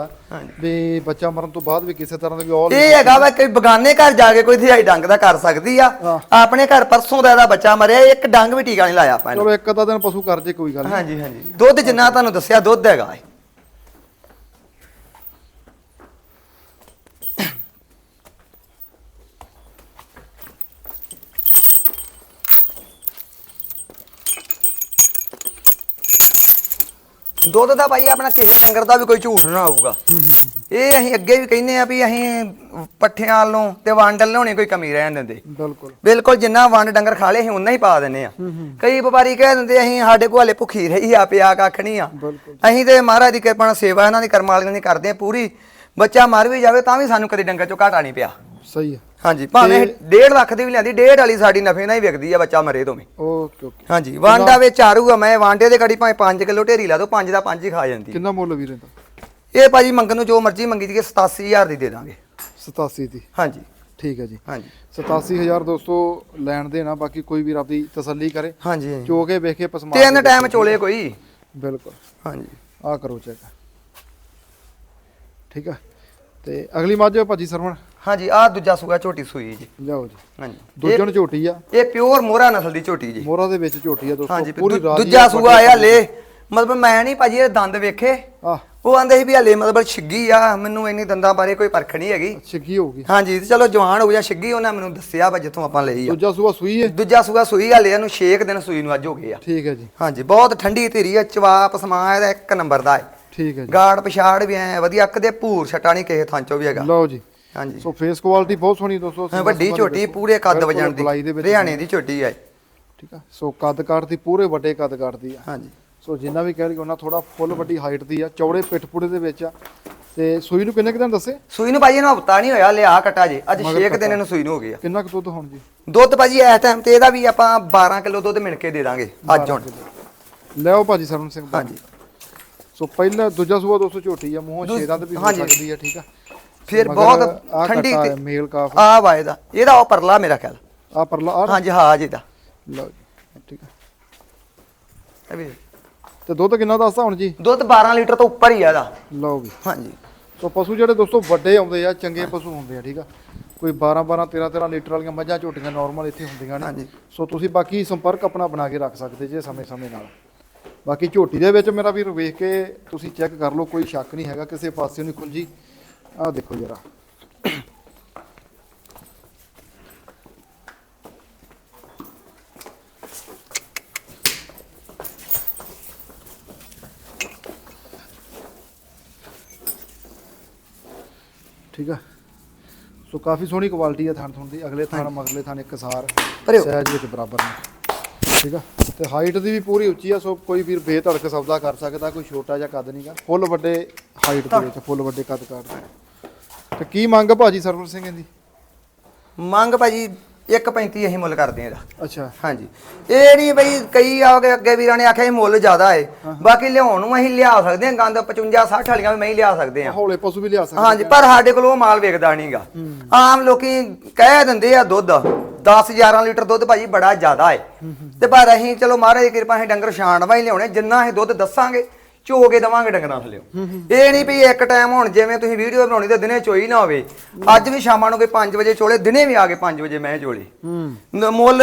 ਵੀ ਬੱਚਾ ਮਰਨ ਤੋਂ ਬਾਅਦ ਵੀ ਕਿਸੇ ਤਰ੍ਹਾਂ ਦਾ ਵੀ ਔਲ ਇਹ ਹੈਗਾ ਵਾ ਕੋਈ ਬਗਾਨੇ ਘਰ ਜਾ ਕੇ ਕੋਈ ਥਿਆਈ ਡੰਗ ਦਾ ਕਰ ਸਕਦੀ ਆ। ਆਪਣੇ ਘਰ ਪਰਸੋਂ ਦਾ ਇਹਦਾ ਬੱਚਾ ਮਰਿਆ ਇੱਕ ਡੰਗ ਵੀ ਟੀਕਾ ਨਹੀਂ ਲਾਇਆ ਆਪਾਂ ਇਹਨੂੰ। ਚਲੋ ਇੱਕ ਅੱਧਾ ਦਿਨ ਪਸ਼ੂ ਕਰ ਜੇ ਕੋਈ ਗੱਲ ਨਹੀਂ ਹਾਂਜੀ ਹਾਂਜੀ। ਦੁੱਧ ਜਿੰਨਾ ਤੁਹਾਨੂੰ ਦੱਸਿਆ ਦੁੱਧ ਹੈਗਾ ਦੁੱਧ ਦਾ ਭਾਈ ਆਪਣਾ ਕਿਸੇ ਡੰਗਰ ਦਾ ਵੀ ਕੋਈ ਝੂਠ ਨਾ ਆਊਗਾ ਇਹ ਅਸੀਂ ਅੱਗੇ ਵੀ ਕਹਿੰਦੇ ਆ ਵੀ ਅਸੀਂ ਪੱਠਿਆਂ ਵੱਲੋਂ ਤੇ ਵੰਡਲ ਲਿਆਉਣੀ ਕੋਈ ਕਮੀ ਰਹਿਣ ਦਿੰਦੇ। ਬਿਲਕੁਲ। ਬਿਲਕੁਲ ਜਿੰਨਾ ਵੰਡ ਡੰਗਰ ਖਾ ਲਏ ਅਸੀਂ ਉਨਾ ਹੀ ਪਾ ਦਿੰਨੇ ਆ ਕਈ ਵਪਾਰੀ ਕਹਿ ਦਿੰਦੇ ਅਸੀਂ ਸਾਡੇ ਕੋਲ ਹਲੇ ਭੁੱਖੀ ਰਹੀ ਆ ਪਿਆ ਕੱਖ ਨਹੀਂ ਆ। ਬਿਲਕੁਲ। ਅਸੀਂ ਤੇ ਮਹਾਰਾਜ ਦੀ ਕਿਰਪਾ ਨਾਲ ਸੇਵਾ ਇਹਨਾਂ ਦੀ ਕਰਮ ਵਾਲਿਆਂ ਦੀ ਕਰਦੇ ਆ ਪੂਰੀ। ਬੱਚਾ ਮਰ ਵੀ ਜਾਵੇ ਤਾਂ ਵੀ ਸਾਨੂੰ ਕਦੇ ਡੰਗਰ ਚੋਂ ਘਾਟਾ ਨਹੀਂ ਪਿਆ। ਸਹੀ ਹੈ। ਭਾਵੇਂ 1.5 ਲੱਖ ਦੀ ਵੀ ਲਿਆਂਦੀ 1.5 ਵਾਲੀ ਸਾਡੀ ਨਫੇ ਨਾਲ ਹੀ ਵਿਕਦੀ ਆ ਬੱਚਾ ਮਰੇ ਤੋਂ ਵੀ ਓਕੇ ਓਕੇ। ਹਾਂਜੀ ਵਾਂਡਾ ਵਿੱਚ ਆਰੂਗਾ ਮੈਂ ਵਾਂਡੇ ਦੇ ਕੜੀ ਭਾਵੇਂ 5 ਕਿਲੋ ਢੇਰੀ ਲਾ ਦੋ 5 ਦਾ 5 ਹੀ ਖਾ ਜਾਂਦੀ। ਕਿੰਨਾ ਮੁੱਲ ਵੀਰੇ ਦਾ ਇਹ ਭਾਜੀ ਮੰਗਣ ਨੂੰ ਜੋ ਮਰਜ਼ੀ ਮੰਗੀ ਜੀ 87000 ਦੀ ਦੇ ਦਾਂਗੇ। 87 ਦੀ? ਹਾਂਜੀ। ਠੀਕ ਹੈ ਜੀ। ਹਾਂਜੀ। 87000 ਦੋਸਤੋ ਲੈਣ ਦੇਣਾ ਬਾਕੀ ਕੋਈ ਵੀ ਆਪਦੀ ਤਸੱਲੀ ਕਰੇ। ਹਾਂਜੀ ਹਾਂਜੀ। ਚੋ ਕੇ ਵੇਖ ਕੇ ਪਸਮਾ ਤਿੰਨ ਟਾਈਮ ਚੋਲੇ ਕੋਈ। ਬਿਲਕੁਲ। ਹਾਂਜੀ। ਆ ਕਰੋ ਚੈੱਕ ਠੀਕ ਹੈ। ਤੇ ਅਗਲੀ ਮੱਝ ਭਾਜੀ ਸਰਵਣ। ਹਾਂਜੀ ਆ ਦੂਜਾ ਸੂਆ ਝੋਟੀ ਸੂਈ ਜੀ। ਲਿਆਓ ਜੀ। ਹਾਂਜੀ। ਦੂਜਣ ਝੋਟੀ ਆ। ਇਹ ਪਿਓਰ ਮੋਹਰਾ ਨਸਲ ਦੀ ਝੋਟੀ ਜੀ। ਮੋਰਾ ਦੇ ਵਿੱਚ ਝੋਟੀ ਆ ਦੋਸਤੋ ਹਾਂਜੀ ਪੂਰੀ ਦੂ- ਰਾਜੀ ਦੂਜਾ ਸੂਆ ਆਇਆ ਲੈ ਮਤਲਬ ਮੈਂ ਨਹੀਂ ਭਾਜੀ ਇਹ ਦੰਦ ਵੇਖੇ। ਆ ਉਹ ਆਂਦੇ ਸੀ ਵੀ ਹਲੇ ਮਤਲਬ ਛਿੱਗੀ ਆ ਮੈਨੂੰ ਇੰਨੀ ਦੰਦਾਂ ਬਾਰੇ ਕੋਈ ਪਰਖ ਨਹੀਂ ਹੈਗੀ। ਛਿੱਗੀ ਹੋਊਗੀ। ਹਾਂਜੀ ਤੇ ਚਲੋ ਜਵਾਨ ਹੋ ਗਿਆ ਛਿੱਗੀ ਉਹਨਾਂ ਮੈਨੂੰ ਦੱਸਿਆ ਵਾ ਜਿੱਥੋਂ ਆਪਾਂ ਲਈ ਆ। ਦੂਜਾ ਸੂਆ ਸੂਈ ਹੈ ਦੂਜਾ ਸੂਆ ਸੂਈ ਹਲੇ ਇਹਨੂੰ 6 ਦਿਨ ਸੂਈ ਨੂੰ ਅੱਜ ਹੋ ਗਏ ਆ। ਠੀਕ ਹੈ ਜੀ। ਹਾਂਜੀ ਬਹੁਤ ਠੰਡੀ ਧੀਰੀ ਆ ਚਵਾਪ ਸਮਾ ਇਹਦਾ ਇੱਕ ਨੰਬਰ ਦਾ ਹੈ ਠੀਕ ਹੈ ਜੀ। ਗਾੜ ਪਛਾੜ ਵੀ ਐ ਵਧੀਆ ਕਦੇ ਭੂਰ ਛਟਾ ਨਹੀਂ ਕਿਸੇ ਥਾਂ ਚੋਂ ਵੀ ਹੈਗਾ। ਲਓ ਜੀ। ਹਾਂਜੀ। ਸੋ ਫੇਸ ਕੁਆਲਿਟੀ ਬਹੁਤ ਸੋਹਣੀ ਦੋਸਤੋ ਹਾਂ, ਵੱਡੀ ਝੋਟੀ ਪੂਰੇ ਕੱਦ ਵਜਣ ਦੇ ਹਰਿਆਣੇ ਦੀ ਝੋਟੀ ਹੈ ਠੀਕ ਆ? ਸੋ ਕੱਦ ਕਾਠ ਦੀ ਪੂਰੇ ਵੱਡੇ ਕੱਦ ਕਾਠ ਦੀ ਆ। ਹਾਂਜੀ। ਸੋ ਜਿੰਨਾ ਵੀ ਕਹਿ ਰਹੀ ਉਹਨਾਂ ਥੋੜਾ ਫੁੱਲ ਵੱਡੀ ਹਾਈਟ ਦੀ ਆ ਚੌੜੇ ਪਿੱਠ ਪੂੜੇ ਦੇ ਵਿੱਚ ਆ। ਤੇ ਸੂਈ ਨੂੰ ਕਿੰਨੇ ਕੁ ਦਿਨ ਦੱਸੇ? ਸੂਈ ਨੂੰ ਭਾਜੀ ਇਹਨੂੰ ਹਫਤਾ ਨਹੀਂ ਹੋਇਆ ਲਿਆ ਕਟਾ ਜੇ। ਅੱਜ ਮਗਰ 6 ਕੱਟਾ। ਦਿਨ ਇਹਨੂੰ ਸੂਈ ਨੂੰ ਹੋ ਗਿਆ ਕਿੰਨਾ ਕੁ ਦੁੱਧ ਹੁਣ ਜੀ? ਦੁੱਧ ਭਾਜੀ ਇਸ ਟਾਈਮ ਤੇ ਇਹਦਾ ਵੀ ਆਪਾਂ 12 ਕਿਲੋ ਦੁੱਧ ਮਿਣ ਕੇ ਦੇ ਦਾਂਗੇ ਅੱਜ ਹੁਣ। ਲਿਆਓ ਭਾਜੀ ਸਰਵਨ ਸਿੰਘ। ਹਾਂਜੀ। ਸੋ ਪਹਿਲਾ ਦੂਜਾ ਸੂਆ ਦੋਸਤੋ ਝੋਟੀ ਆ ਮੂੰਹੋਂ ਛੇਦਾਂ ਤੇ ਵੀ ਹੋ ਹਾਂਜੀ। ਸਕਦੀ ਆ ਠੀਕ ਆ? ਫਿਰ ਬਹੁਤ ਠੰਡੀ ਤੇ ਹੈ, ਮੇਲ ਕਾਫ। ਆ ਵਾਇਦਾ ਇਹਦਾ। ਉਹ ਪਰਲਾ ਮੇਰਾ ਖਿਆਲ। ਆ ਪਰਲਾ ਆ ਹਾਂਜੀ ਹਾਂ ਜੀ ਦਾ ਲਓ ਜੀ ਠੀਕ ਇਹ ਵੀ ਤੇ ਦੁੱਧ ਕਿੰਨਾ ਦੱਸਦਾ ਹੁਣ ਜੀ? ਦੁੱਧ 12 ਲੀਟਰ ਤੋਂ ਉੱਪਰ ਹੀ ਆ ਇਹਦਾ। ਲਓ ਵੀ। ਹਾਂਜੀ। ਸੋ ਪਸ਼ੂ ਜਿਹੜੇ ਦੋਸਤੋ ਵੱਡੇ ਆਉਂਦੇ ਆ ਚੰਗੇ ਪਸ਼ੂ ਹੁੰਦੇ ਆ ਠੀਕ ਆ? ਕੋਈ 12 12 13 13 ਲੀਟਰ ਵਾਲੀਆਂ ਮੱਝਾਂ ਝੋਟੀਆਂ ਨਾਰਮਲ ਇੱਥੇ ਹੁੰਦੀਆਂ ਨੇ। ਹਾਂਜੀ। ਸੋ ਤੁਸੀਂ ਬਾਕੀ ਸੰਪਰਕ ਆਪਣਾ ਬਣਾ ਕੇ ਰੱਖ ਸਕਦੇ ਜੇ ਸਮੇਂ ਸਮੇਂ ਨਾਲ। ਬਾਕੀ ਝੋਟੀ ਦੇ ਵਿੱਚ ਮੇਰਾ ਵੀਰ ਵੇਖ ਕੇ ਤੁਸੀਂ ਚੈੱਕ ਕਰ ਲਓ ਕੋਈ ਸ਼ੱਕ ਨਹੀਂ ਹੈਗਾ ਕਿਸੇ ਪਾਸੇ ਨਹੀਂ ਖੁੰਜੀ ਆਹ ਦੇਖੋ ਜਰਾ। ਠੀਕ ਆ? ਸੋ ਕਾਫੀ ਸੋਹਣੀ ਕੁਆਲਿਟੀ ਆ ਥਣ ਥਣ ਦੀ। ਅਗਲੇ ਥਣ ਮਗਲੇ ਥਣ ਇੱਕ ਸਾਰ। ਸਾਈਜ਼ ਵਿੱਚ ਬਰਾਬਰ ਨੇ। ਠੀਕ ਆ? ਤੇ ਹਾਈਟ ਦੀ ਵੀ ਪੂਰੀ ਉੱਚੀ ਆ ਸੋ ਕੋਈ ਵੀਰ ਬੇਧੜਕ ਸੌਦਾ ਕਰ ਸਕਦਾ ਕੋਈ ਛੋਟਾ ਜਿਹਾ ਕੱਦ ਨਹੀਂਗਾ ਫੁੱਲ ਵੱਡੇ ਹਾਈਟ ਦੇ ਵਿੱਚ ਫੁੱਲ ਵੱਡੇ ਕੱਦ ਕਾਟਦੇ ਤੇ ਕੀ ਮੰਗ ਆ ਭਾਜੀ ਸਰਵਰ ਸਿੰਘ ਦੀ? ਮੰਗ ਭਾਜੀ 1.35 ਅਸੀਂ ਮੁੱਲ ਕਰਦੇ ਆ ਇਹਦਾ। ਅੱਛਾ। ਹਾਂਜੀ। ਇਹ ਨਹੀਂ ਬਈ ਕਈ ਆ ਕੇ ਅੱਗੇ ਵੀਰਾਂ ਨੇ ਆਖਿਆ ਇਹ ਮੁੱਲ ਜ਼ਿਆਦਾ ਹੈ। ਬਾਕੀ ਲਿਆਉਣ ਨੂੰ ਅਸੀਂ ਲਿਆ ਸਕਦੇ ਹਾਂ ਗੰਦ 55 60 ਵਾਲੀਆਂ ਵੀ ਮੈਂ ਹੀ ਲਿਆ ਸਕਦੇ ਹਾਂ। ਹੌਲੇ ਪਸ਼ੂ ਵੀ ਲਿਆ ਸਕਦੇ ਹਾਂਜੀ ਪਰ ਸਾਡੇ ਕੋਲ ਉਹ ਮਾਲ ਵੇਖਦਾ ਨਹੀਂਗਾ ਆਮ ਲੋਕੀ ਕਹਿ ਦਿੰਦੇ ਆ ਦੁੱਧ 10 11 ਲੀਟਰ ਦੁੱਧ ਭਾਜੀ ਬੜਾ ਜ਼ਿਆਦਾ ਹੈ ਤੇ ਪਰ ਅਸੀਂ ਚਲੋ ਮਹਾਰਾਜ ਦੀ ਕਿਰਪਾ ਅਸੀਂ ਡੰਗਰ ਛਾਂਡਵਾ ਹੀ ਲਿਆਉਣੇ ਜਿੰਨਾ ਅਸੀਂ ਦੁੱਧ ਦੱਸਾਂਗੇ। ਚੋ ਕੇ ਦਵਾਂਗੇ ਡੰਗਰਾਂ ਥੱਲੇ। ਇਹ ਨਹੀਂ ਵੀ ਇੱਕ ਟਾਈਮ ਹੁਣ ਜਿਵੇਂ ਤੁਸੀਂ ਵੀਡੀਓ ਬਣਾਉਣੀ ਤੇ ਦਿਨੇ ਚੋਈ ਨਾ ਹੋਵੇ। ਅੱਜ ਵੀ ਸ਼ਾਮਾਂ ਨੂੰ ਕੋਈ 5 ਵਜੇ ਚੋਲੇ ਦਿਨੇ ਵੀ ਆ ਕੇ 5 ਵਜੇ ਮੈਂ ਚੋਲੇ। ਮੁੱਲ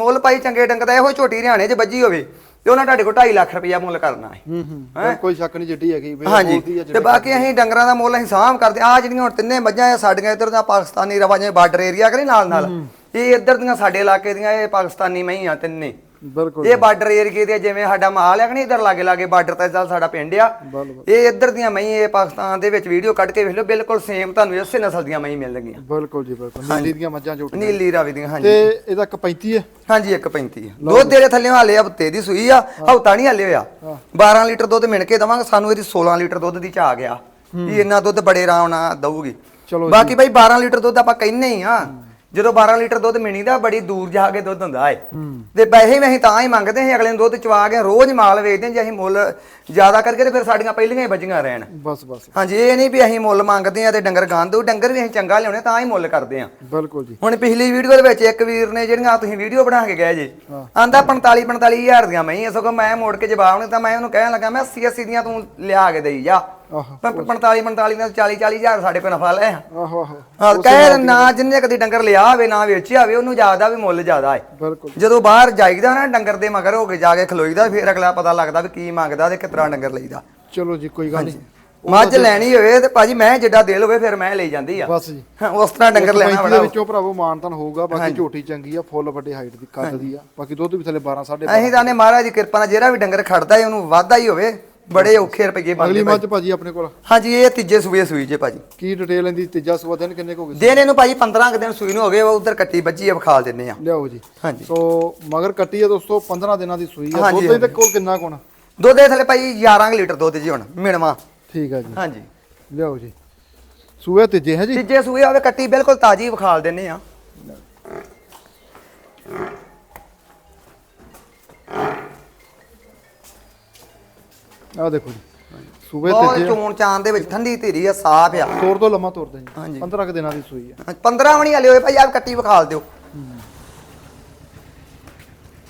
ਮੁੱਲ ਭਾਈ ਚੰਗੇ ਡੰਗ ਦਾ ਇਹੋ ਝੋਟੀ ਹਰਿਆਣੇ 'ਚ ਵੱਜੀ ਹੋਵੇ ਤੇ ਉਹਨਾਂ ਤੁਹਾਡੇ ਕੋਲ 2.5 ਲੱਖ ਰੁਪਇਆ ਮੁੱਲ ਕਰਨਾ ਹੈ। ਕੋਈ ਸ਼ੱਕ ਨਹੀਂ ਜਿੱਡੀ ਹੈਗੀ ਹਾਂਜੀ। ਤੇ ਬਾਕੀ ਅਸੀਂ ਡੰਗਰਾਂ ਦਾ ਮੁੱਲ ਅਸੀਂ ਸਾਂਭ ਕਰਦੇ ਆ ਜਿਹੜੀਆਂ ਹੁਣ ਤਿੰਨੇ ਮੱਝਾਂ ਆ ਸਾਡੀਆਂ ਇੱਧਰ ਦਾ ਪਾਕਿਸਤਾਨੀ ਰਵਾਜਾਂ ਬਾਰਡਰ ਏਰੀਆ ਕਰੇ ਨਾਲ ਨਾਲ ਇਹ ਇੱਧਰ ਦੀਆਂ ਸਾਡੇ ਇਲਾਕੇ ਦੀਆਂ ਇਹ ਪਾਕਿਸਤਾਨੀ ਮਹੀਂ ਆ ਤਿੰਨੇ। ਬਿਲਕੁਲ ਇਹ ਬਾਰਡਰ ਏਰੀਏ ਦੇ ਜਿਵੇਂ ਸਾਡਾ ਮਾਲ ਹੈ ਕਿ ਨਹੀਂ ਇੱਧਰ ਲਾਗੇ ਲਾਗੇ ਬਾਰਡਰ ਤੇ ਚੱਲ ਸਾਡਾ ਪਿੰਡ ਆ। ਇਹ ਇੱਧਰ ਦੀਆਂ ਮਹੀਂ ਇਹ ਪਾਕਿਸਤਾਨ ਦੇ ਵਿੱਚ ਵੀਡੀਓ ਕੱਢ ਕੇ ਵੇਖ ਲਓ ਬਿਲਕੁਲ ਸੇਮ ਤੁਹਾਨੂੰ ਇਸੇ ਨਸਲ ਦੀਆਂ ਮਹੀਂ ਮਿਲਣਗੀਆਂ। ਬਿਲਕੁਲ ਜੀ ਬਿਲਕੁਲ। ਨੀਲੀ ਦੀਆਂ ਮੱਝਾਂ ਝੋਟੀਆਂ। ਨੀਲੀ ਰਾਵੀ ਦੀਆਂ ਹਾਂਜੀ। ਤੇ ਇਹਦਾ ਇੱਕ 35 ਹੈ? ਹਾਂਜੀ 1.35 ਆ। ਦੁੱਧ ਦੇ ਥੱਲੇ ਹਾਲੇ ਹਫ਼ਤੇ ਦੀ ਸੂਈ ਆ ਹਫਤਾ ਨਹੀਂ ਹਾਲੇ ਹੋਇਆ। 12 ਲੀਟਰ ਦੁੱਧ ਮਿਣ ਕੇ ਦਵਾਂਗੇ ਸਾਨੂੰ ਇਹਦੀ 16 ਲੀਟਰ ਦੁੱਧ ਦੀ ਚ ਆ ਗਿਆ ਵੀ ਇੰਨਾ ਦੁੱਧ ਬੜੇ ਆਰਾਮ ਨਾਲ ਦਊਗੀ। ਚਲੋ ਬਾਕੀ ਭਾਈ 12 ਲੀਟਰ ਦੁੱਧ ਆਪਾਂ ਕਹਿੰਨੇ ਹੀ ਆ। ਜਦੋਂ 12 ਲੀਟਰ ਦੁੱਧ ਮਿਣੀਦਾ ਬੜੀ ਦੂਰ ਜਾ ਕੇ ਦੁੱਧ ਹੁੰਦਾ ਏ। ਤੇ ਪੈਸੇ ਵੀ ਅਸੀਂ ਤਾਂ ਹੀ ਮੰਗਦੇ ਹਾਂ ਅਗਲੇ ਨੂੰ ਦੁੱਧ ਚਵਾ ਕੇ ਰੋਜ਼ ਮਾਲ ਵੇਚਦੇ ਹਾਂ ਜੇ ਅਸੀਂ ਮੁੱਲ ਜ਼ਿਆਦਾ ਕਰਕੇ ਤੇ ਫਿਰ ਸਾਡੀਆਂ ਪਹਿਲੀਆਂ ਹੀ ਵੱਜੀਆਂ ਰਹਿਣ। ਬਸ ਬਸ। ਹਾਂਜੀ ਇਹ ਨਹੀਂ ਵੀ ਅਸੀਂ ਮੁੱਲ ਮੰਗਦੇ ਆ ਤੇ ਡੰਗਰ ਗਾਂਦੂ ਡੰਗਰ ਵੀ ਅਸੀਂ ਚੰਗਾ ਲਿਆਉਣੇ ਤਾਂ ਹੀ ਮੁੱਲ ਕਰਦੇ ਆ ਬਿਲਕੁਲ ਜੀ। ਹੁਣ ਪਿਛਲੀ ਵੀਡੀਓ ਦੇ ਵਿੱਚ ਇੱਕ ਵੀਰ ਨੇ ਜਿਹੜੀਆਂ ਤੁਸੀਂ ਵੀਡੀਓ ਬਣਾ ਕੇ ਗਏ ਜੀ ਹਾਂ। ਆਂਦਾ 45 45000 ਦੀਆਂ ਮੈਂ ਸਗੋਂ ਮੈਂ ਮੋੜ ਕੇ ਜਵਾਬ ਨਹੀਂ ਤਾਂ ਮੈਂ ਉਹਨੂੰ ਕਹਿਣ ਲੱਗਾ ਮੈਂ 80 80 ਦੀਆਂ ਤੂੰ ਲਿਆ ਕੇ ਦੇਈ ਜਾ। ਆਹੋ 45 45 ਦੀਆਂ 40 40000 ਸਾਡੇ ਕੋਲ ਨਫਾ ਲੈ ਆ ਆਹੋ ਆਹੋ। ਹਾਂ ਕਹਿ ਨਾ ਜਿੰਨੇ ਕਦੀ ਡੰਗਰ ਲਿਆ ਹੋਵੇ ਨਾ ਵੇਚਿਆ ਹੋਵੇ ਉਹਨੂੰ ਜ਼ਿਆਦਾ ਵੀ ਮੁੱਲ ਜ਼ਿਆਦਾ ਹੈ। ਬਿਲਕੁਲ। ਜਦੋਂ ਬਾਹਰ ਜਾਈਦਾ ਨਾ ਡੰਗਰ ਦੇ ਮਗਰ ਹੋ ਕੇ ਜਾ ਕੇ ਖਲੋਈਦਾ ਫਿਰ ਅਗਲਾ ਪਤਾ ਲੱਗਦਾ ਵੀ ਕੀ ਮੰਗਦਾ ਤੇ ਕਿਤਨਾ ਡੰਗਰ ਲਈਦਾ। ਚਲੋ ਜੀ ਕੋਈ ਗੱਲ ਨਹੀਂ। ਮੱਝ ਲੈਣੀ ਹੋਵੇ ਤੇ ਭਾਜੀ ਮੈਂ ਜਿੱਡਾ ਦਿਲ ਹੋਵੇ ਫਿਰ ਮੈਂ ਲਈ ਜਾਂਦੀ ਆ। ਬਸ ਜੀ। ਹਾਂ, ਉਸ ਤਰ੍ਹਾਂ ਡੰਗਰ ਲੈਣਾ 35 ਦੇ ਬੜਾ ਵਿੱਚੋਂ ਭਰਾਵੋ ਮਾਨਤਨ ਹੋਊਗਾ ਬਾਕੀ ਝੋਟੀ ਚੰਗੀ ਆ ਫੁੱਲ ਵੱਡੇ ਹਾਈਟ ਦੀ ਕੱਦ ਦੀ ਆ। ਬਾਕੀ ਦੁੱਧ ਵੀ ਥੱਲੇ 12 12.5 ਅਸੀਂ ਤਾਂ ਨੇ ਮਹਾਰਾਜ ਦੀ ਕਿਰਪਾ ਨਾਲ ਜਿਹੜਾ ਵੀ ਡੰਗਰ ਖੜਦਾ ਹੈ ਉਹਨੂੰ ਵਾਧਾ ਹੀ ਹੋਵੇ। ਬੜੇ ਔਖੇ ਰੁਪਏ ਅਗਲੀ ਬਣਦੇ ਮੱਝ ਭਾਜੀ ਆਪਣੇ ਕੋਲ। ਹਾਂਜੀ ਇਹ ਤੀਜੇ ਸੂਏ ਸੂਈ ਜੇ ਭਾਜੀ। ਕੀ ਡਿਟੇਲ ਇਹਦੀ ਤੀਜਾ ਸੂਆ ਦਿਨ ਕਿੰਨੇ ਕੁ ਹੋ ਗਏ? ਦਿਨ ਇਹਨੂੰ ਭਾਜੀ 15 ਕੁ ਦਿਨ ਸੂਈ ਨੂੰ ਹੋ ਗਏ ਉਧਰ ਕੱਟੀ ਬੱਜੀ ਆ ਵਿਖਾਲ ਦਿੰਨੇ ਆ। ਲਿਆਓ ਜੀ। ਹਾਂਜੀ। ਸੋ ਮਗਰ ਕੱਟੀ ਆ ਦੋਸਤੋ 15 ਦਿਨਾਂ ਦੀ ਸੂਈ ਆ। ਦੁੱਧ ਇਹਦੇ ਕੋਲ ਕਿੰਨਾ ਕੋਣ ਦੁੱਧ ਦੇ ਥਲੇ ਭਾਜੀ 11 ਕੁ ਲੀਟਰ ਦੁੱਧ ਜੀ ਹੁਣ ਮਿਣਵਾ। ਠੀਕ ਆ ਜੀ। ਹਾਂਜੀ। ਲਿਆਓ ਜੀ। ਸੂਏ ਤੀਜੇ ਹੈ ਜੀ? ਤੀਜੇ ਸੂਏ ਆਵੇ ਕੱਟੀ ਬਿਲਕੁਲ ਤਾਜੀ ਵਿਖਾਲ ਦਿੰਨੇ ਆ। ਆ ਦੇਖੋ ਜੀ। ਸੂਏ ਬਹੁਤ ਤੀਜੇ। ਚੋਣ ਚਾਨ ਦੇ ਵਿੱਚ ਠੰਡੀ ਧੀਰੀ ਆ ਸਾਫ਼ ਆ। ਤੋਰ ਤੋਂ ਲੰਮਾ ਤੋਰਦੇ ਜੀ ਹਾਂਜੀ। 15 ਕੁ ਦਿਨਾਂ ਦੀ ਸੂਈ ਆ। 15 ਵਣੀ ਵਾਲੇ ਹੋਏ ਭਾਈ ਆਪ ਕੱਟੀ ਵਿਖਾਲ ਦਿਓ।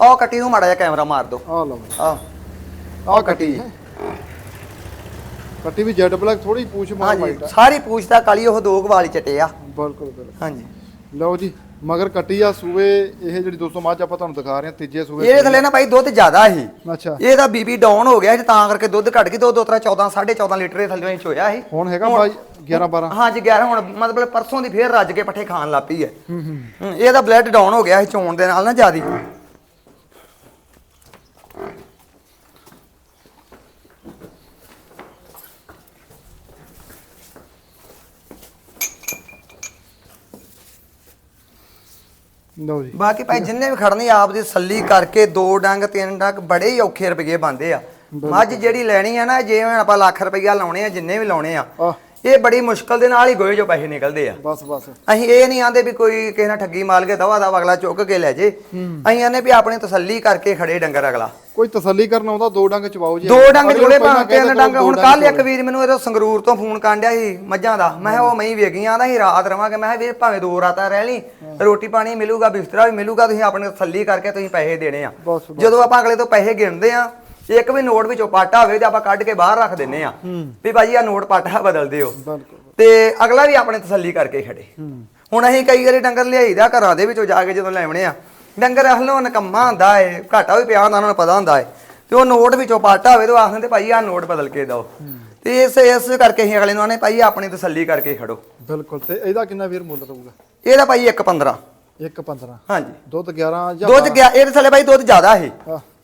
ਆਹ ਕੱਟੀ ਨੂੰ ਮਾੜਾ ਜਿਹਾ ਕੈਮਰਾ ਮਾਰ ਦਿਓ। ਆ ਲਓ। ਆ ਆ ਕੱਟੀ। ਹੈ ਕੱਟੀ ਵੀ ਜੈਡ ਬਲੈਕ ਥੋੜੀ ਪੂਛ ਮਾਰ ਹਾਂਜੀ ਸਾਰੀ ਪੂਛਤਾ ਕਾਲੀ ਉਹ ਦੋ ਕੁ ਵਾਲੀ ਚਟੇ ਆ। ਬਿਲਕੁਲ ਬਿਲਕੁਲ। ਹਾਂਜੀ। ਲਓ ਜੀ ਮਗਰ ਕੱਟੀ ਆ ਸੂਏ ਇਹ ਜਿਹੜੀ ਦੋਸਤੋ ਮੱਝ ਆਪਾਂ ਤੁਹਾਨੂੰ ਦਿਖਾ ਰਹੇ ਹਾਂ ਤੀਜੇ ਸੂਏ ਇਹਦੇ ਥੱਲੇ ਨਾ ਭਾਈ ਦੁੱਧ ਜ਼ਿਆਦਾ ਸੀ। ਅੱਛਾ। ਇਹਦਾ ਬੀਬੀ ਡਾਊਨ ਹੋ ਗਿਆ ਸੀ ਤਾਂ ਕਰਕੇ ਦੁੱਧ ਘਟ ਗਈ ਦੋ ਦੋ ਤਰਾ 14 14.5 ਲੀਟਰ ਦੇ ਥੱਲੇ ਇੰਚ ਹੋਇਆ ਸੀ। ਹੁਣ ਹੈਗਾ ਬਾਈ 11 12 ਹਾਂਜੀ 11 ਹੁਣ ਮਤਲਬ ਪਰਸੋਂ ਦੀ ਫੇਰ ਰੱਜ ਕੇ ਪੱਠੇ ਖਾਣ ਲੱਪੀ ਹੈ। ਹੂੰ ਹੂੰ। ਹੂੰ, ਇਹਦਾ ਬਲੱਡ ਡਾਊਨ ਹੋ ਗਿਆ ਸੀ ਚੋਣ ਦੇ ਨਾਲ ਨਾ ਜਿਆਦੀ। ਲਓ ਜੀ। ਬਾਕੀ ਭਾਈ ਜਿੰਨੇ ਵੀ ਖੜਨੀ ਆਪ ਦੀ ਸੱਲੀ ਕਰਕੇ ਦੋ ਡੰਗ ਤਿੰਨ ਡੰਗ ਬੜੇ ਹੀ ਔਖੇ ਰੁਪਏ ਬੰਦੇ ਆ। ਮੱਝ ਜਿਹੜੀ ਲੈਣੀ ਆ ਨਾ ਜੇ ਹੁਣ ਆਪਾਂ ਲੱਖ ਰੁਪਈਆ ਲਾਉਣੇ ਆ ਜਿੰਨੇ ਵੀ ਲਾਉਣੇ ਆ ਇਹ ਬੜੀ ਮੁਸ਼ਕਲ ਦੇ ਨਾਲ ਹੀ ਗੋਏ ਜੋ ਪੈਸੇ ਨਿਕਲਦੇ ਆ। ਬਸ ਬਸ। ਅਸੀਂ ਇਹ ਨਹੀਂ ਆਂਦੇ ਵੀ ਕੋਈ ਕਿਸੇ ਨਾਲ ਠੱਗੀ ਮਾਲ ਕੇ ਦਵਾ ਦਾ ਅਗਲਾ ਚੁੱਕ ਕੇ ਲੈ ਜੇ। ਅਸੀਂ ਆਂਦੇ ਵੀ ਆਪਣੀ ਤਸੱਲੀ ਕਰਕੇ ਖੜੇ ਡੰਗਰ ਅਗਲਾ। ਕੋਈ ਤਸੱਲੀ ਕਰਨ ਆਉਂਦਾ ਦੋ ਡੰਗ ਚਵਾਓ ਜੀ। ਦੋ ਡੰਗ ਜੋੜੇ ਭਾਂ ਤਿੰਨ ਡੰਗ ਹੁਣ ਕੱਲ ਇੱਕ। ਵੀਰ ਮੈਨੂੰ ਇਹਦਾ ਸੰਗਰੂਰ ਤੋਂ ਫੋਨ ਕਾਂਡਿਆ ਸੀ ਮੱਝਾਂ ਦਾ। ਮੈਂ ਕਿਹਾ ਉਹ ਮੈਂ ਵੇਗੀਆਂ ਦਾ ਸੀ ਰਾਤ ਰਵਾਂਗੇ। ਮੈਂ ਕਿਹਾ ਵੀਰ ਭਾਵੇਂ ਦੋ ਰਾਤਾਂ ਰਹਿ ਲਈ ਰੋਟੀ ਪਾਣੀ ਮਿਲੂਗਾ ਬਿਸਤਰਾ ਵੀ ਮਿਲੂਗਾ ਤੁਸੀਂ ਆਪਣੀ ਤਸੱਲੀ ਕਰਕੇ ਤੁਸੀਂ ਪੈਸੇ ਦੇਣੇ ਆ। ਜਦੋਂ ਆਪਾਂ ਅਗਲੇ ਤੋਂ ਪੈਸੇ ਗਿਣਦੇ ਆ ਇੱਕ ਵੀ ਨੋਟ ਵਿੱਚੋਂ ਪਾਟਾ ਹੋਵੇ ਤੇ ਆਪਾਂ ਕੱਢ ਕੇ ਬਾਹਰ ਰੱਖ ਦਿੰਨੇ ਆ। ਵੀ ਭਾਜੀ ਆ ਨੋਟ ਪਾਟਾ ਬਦਲ ਦਿਓ ਤੇ ਅਗਲਾ ਵੀ ਆਪਣੇ ਤਸੱਲੀ ਕਰਕੇ ਖੜੇ। ਹੁਣ ਅਸੀਂ ਕਈ ਵਾਰੀ ਡੰਗਰ ਲਿਆਈਦਾ ਘਰਾਂ ਦੇ ਵਿੱਚੋਂ ਜਾ ਕੇ ਜਦੋਂ ਲੈਵਣੇ ਆ। ਡੰਗਰ ਹਲੋਂ ਨਕੰਮਾ ਹੁੰਦਾ ਏ ਘਾਟਾ ਵੀ ਪਿਆ ਹੁੰਦਾ ਉਹਨਾਂ ਨੂੰ ਪਤਾ ਹੁੰਦਾ ਏ। ਤੇ ਉਹ ਨੋਟ ਵਿੱਚੋਂ ਪਾਟਾ ਹੋਵੇ ਤੇ ਆਖਦੇ ਤੇ ਭਾਈ ਆ ਨੋਟ ਬਦਲ ਕੇ ਦਿਓ। ਤੇ ਇਸ ਇਸ ਕਰਕੇ ਅਸੀਂ ਅਗਲੇ ਨੂੰ ਆਨੇ ਭਾਈ ਆਪਣੀ ਤਸੱਲੀ ਕਰਕੇ ਖੜੋ। ਬਿਲਕੁਲ। ਤੇ ਇਹਦਾ ਕਿੰਨਾ ਵੀਰ ਮੁੱਲ ਰਹੂਗਾ? ਇਹਦਾ ਭਾਈ 1.15 ਇੱਕ 15 ਹਾਂਜੀ। ਦੁੱਧ 11 ਜਾਂ ਦੁੱਧ ਗਿਆ ਇਹਦੇ ਥੱਲੇ ਭਾਈ ਦੁੱਧ ਜ਼ਿਆਦਾ ਹੈ।